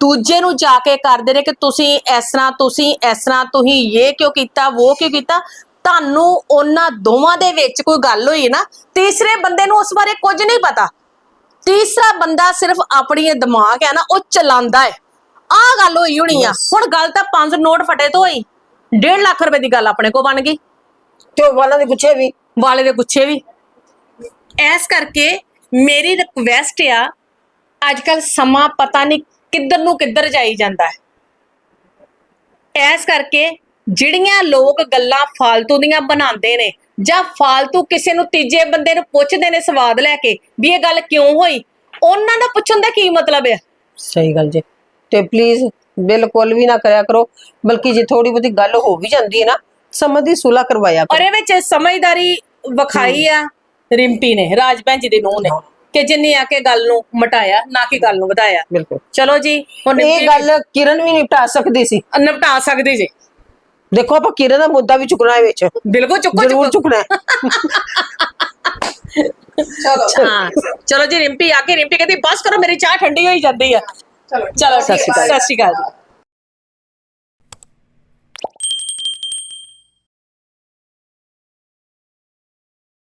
ਦੂਜੇ ਨੂੰ ਜਾ ਕੇ ਕਰਦੇ ਨੇ ਕਿ ਤੁਸੀਂ ਇਸ ਤਰ੍ਹਾਂ ਤੁਸੀਂ ਇਸ ਤਰ੍ਹਾਂ ਤੁਸੀਂ ਇਹ ਕਿਉਂ ਕੀਤਾ ਉਹ ਕਿਉਂ ਕੀਤਾ ਤੁਹਾਨੂੰ ਉਹਨਾਂ ਦੋਵਾਂ ਦੇ ਵਿੱਚ ਕੋਈ ਗੱਲ ਹੋਈ ਨਾ ਤੀਸਰੇ ਬੰਦੇ ਨੂੰ ਉਸ ਬਾਰੇ ਕੁਝ ਨਹੀਂ ਪਤਾ। ਤੀਸਰਾ ਬੰਦਾ ਸਿਰਫ ਆਪਣੀ ਇਹ ਦਿਮਾਗ ਹੈ ਨਾ ਉਹ ਚਲਾਉਂਦਾ ਹੈ। ਆਹ ਗੱਲ ਹੋਈ ਹੋਣੀ ਆ। ਹੁਣ ਗੱਲ ਤਾਂ ਪੰਜ ਨੋਟ ਫਟੇ ਤੋਂ ਹੋਈ। 1.5 ਲੱਖ ਰੁਪਏ ਦੀ ਗੱਲ ਆਪਣੇ ਕੋ ਬਣ ਗਈ। ਤੇ ਉਹ ਵਾਲਾਂ ਦੇ ਗੁੱਛੇ ਵੀ। ਵਾਲੇ ਦੇ ਗੁੱਛੇ ਵੀ। ਐਸ ਕਰਕੇ ਮੇਰੀ ਰਿਕਵੈਸਟ ਆ ਅੱਜ ਕੱਲ ਸਮਾਂ ਪਤਾ ਨਹੀਂ ਕਿੱਧਰ ਨੂੰ ਕਿੱਧਰ ਜਾਈ ਜਾਂਦਾ ਹੈ। ਐਸ ਕਰਕੇ ਜਿਹੜੀਆਂ ਲੋਕ ਗੱਲਾਂ ਫਾਲਤੂ ਦੀਆਂ ਬਣਾਉਂਦੇ ਨੇ ਜਾਂ ਫਾਲਤੂ ਕਿਸੇ ਨੂੰ ਤੀਜੇ ਬੰਦੇ ਨੂੰ ਪੁੱਛਦੇ ਨੇ ਸਵਾਦ ਲੈ ਕੇ ਵੀ ਇਹ ਗੱਲ ਕਿਉਂ ਹੋਈ ਉਹਨਾਂ ਦਾ ਪੁੱਛਣ ਦਾ ਕੀ ਮਤਲਬ ਹੈ? ਸਹੀ ਗੱਲ ਜੀ। ਤੇ ਪਲੀਜ਼ ਬਿਲਕੁਲ ਵੀ ਨਾ ਕਰਿਆ ਕਰੋ ਬਲਕਿ ਜੇ ਥੋੜੀ ਬਹੁਤੀ ਗੱਲ ਹੋ ਵੀ ਜਾਂਦੀ ਹੈ ਨਾ ਸਮਝ ਦੀ ਸੁਲਾ ਕਰਵਾਇਆ ਕਰੋ। ਇਹ ਵਿੱਚ ਸਮਝਦਾਰੀ ਵਿਖਾਈ ਆ ਰਿੰਪੀ ਨੇ ਰਾਜ ਭੈਣ ਜੀ ਦੇ ਨੂੰਹ ਨੇ। ਕਿ ਜਿੰਨੇ ਆ ਕੇ ਗੱਲ ਨੂੰ ਮਟਾਇਆ ਨਾ ਕਿ ਗੱਲ ਨੂੰ ਵਧਾਇਆ। ਬਿਲਕੁਲ। ਚਲੋ ਜੀ ਹੁਣ ਇਹ ਗੱਲ ਕਿਰਨ ਵੀ ਨਿਪਟਾ ਸਕਦੀ ਸੀ। ਨਿਪਟਾ ਸਕਦੇ ਜੀ। ਦੇਖੋ ਆਪਾਂ ਕਿਰਨ ਦਾ ਮੁੱਦਾ ਵੀ ਚੁੱਕਣਾ ਹੈ ਵਿੱਚ। ਬਿਲਕੁਲ ਚੁੱਕੋ ਜ਼ਰੂਰ ਚੁੱਕੋ। ਚੁੱਕਣਾ ਹਾਂ। ਚਲੋ। ਜੀ ਰਿੰਪੀ ਆ ਕੇ ਰਿੰਪੀ ਕਹਿੰਦੀ ਬਸ ਕਰੋ ਮੇਰੀ ਚਾਹ ਠੰਡੀ ਹੋਈ ਜਾਂਦੀ ਆ ਚਲੋ। ਚਲੋ ਸਤਿ ਸ਼੍ਰੀ ਅਕਾਲ। ਸਤਿ ਸ਼੍ਰੀ ਅਕਾਲ ਜੀ।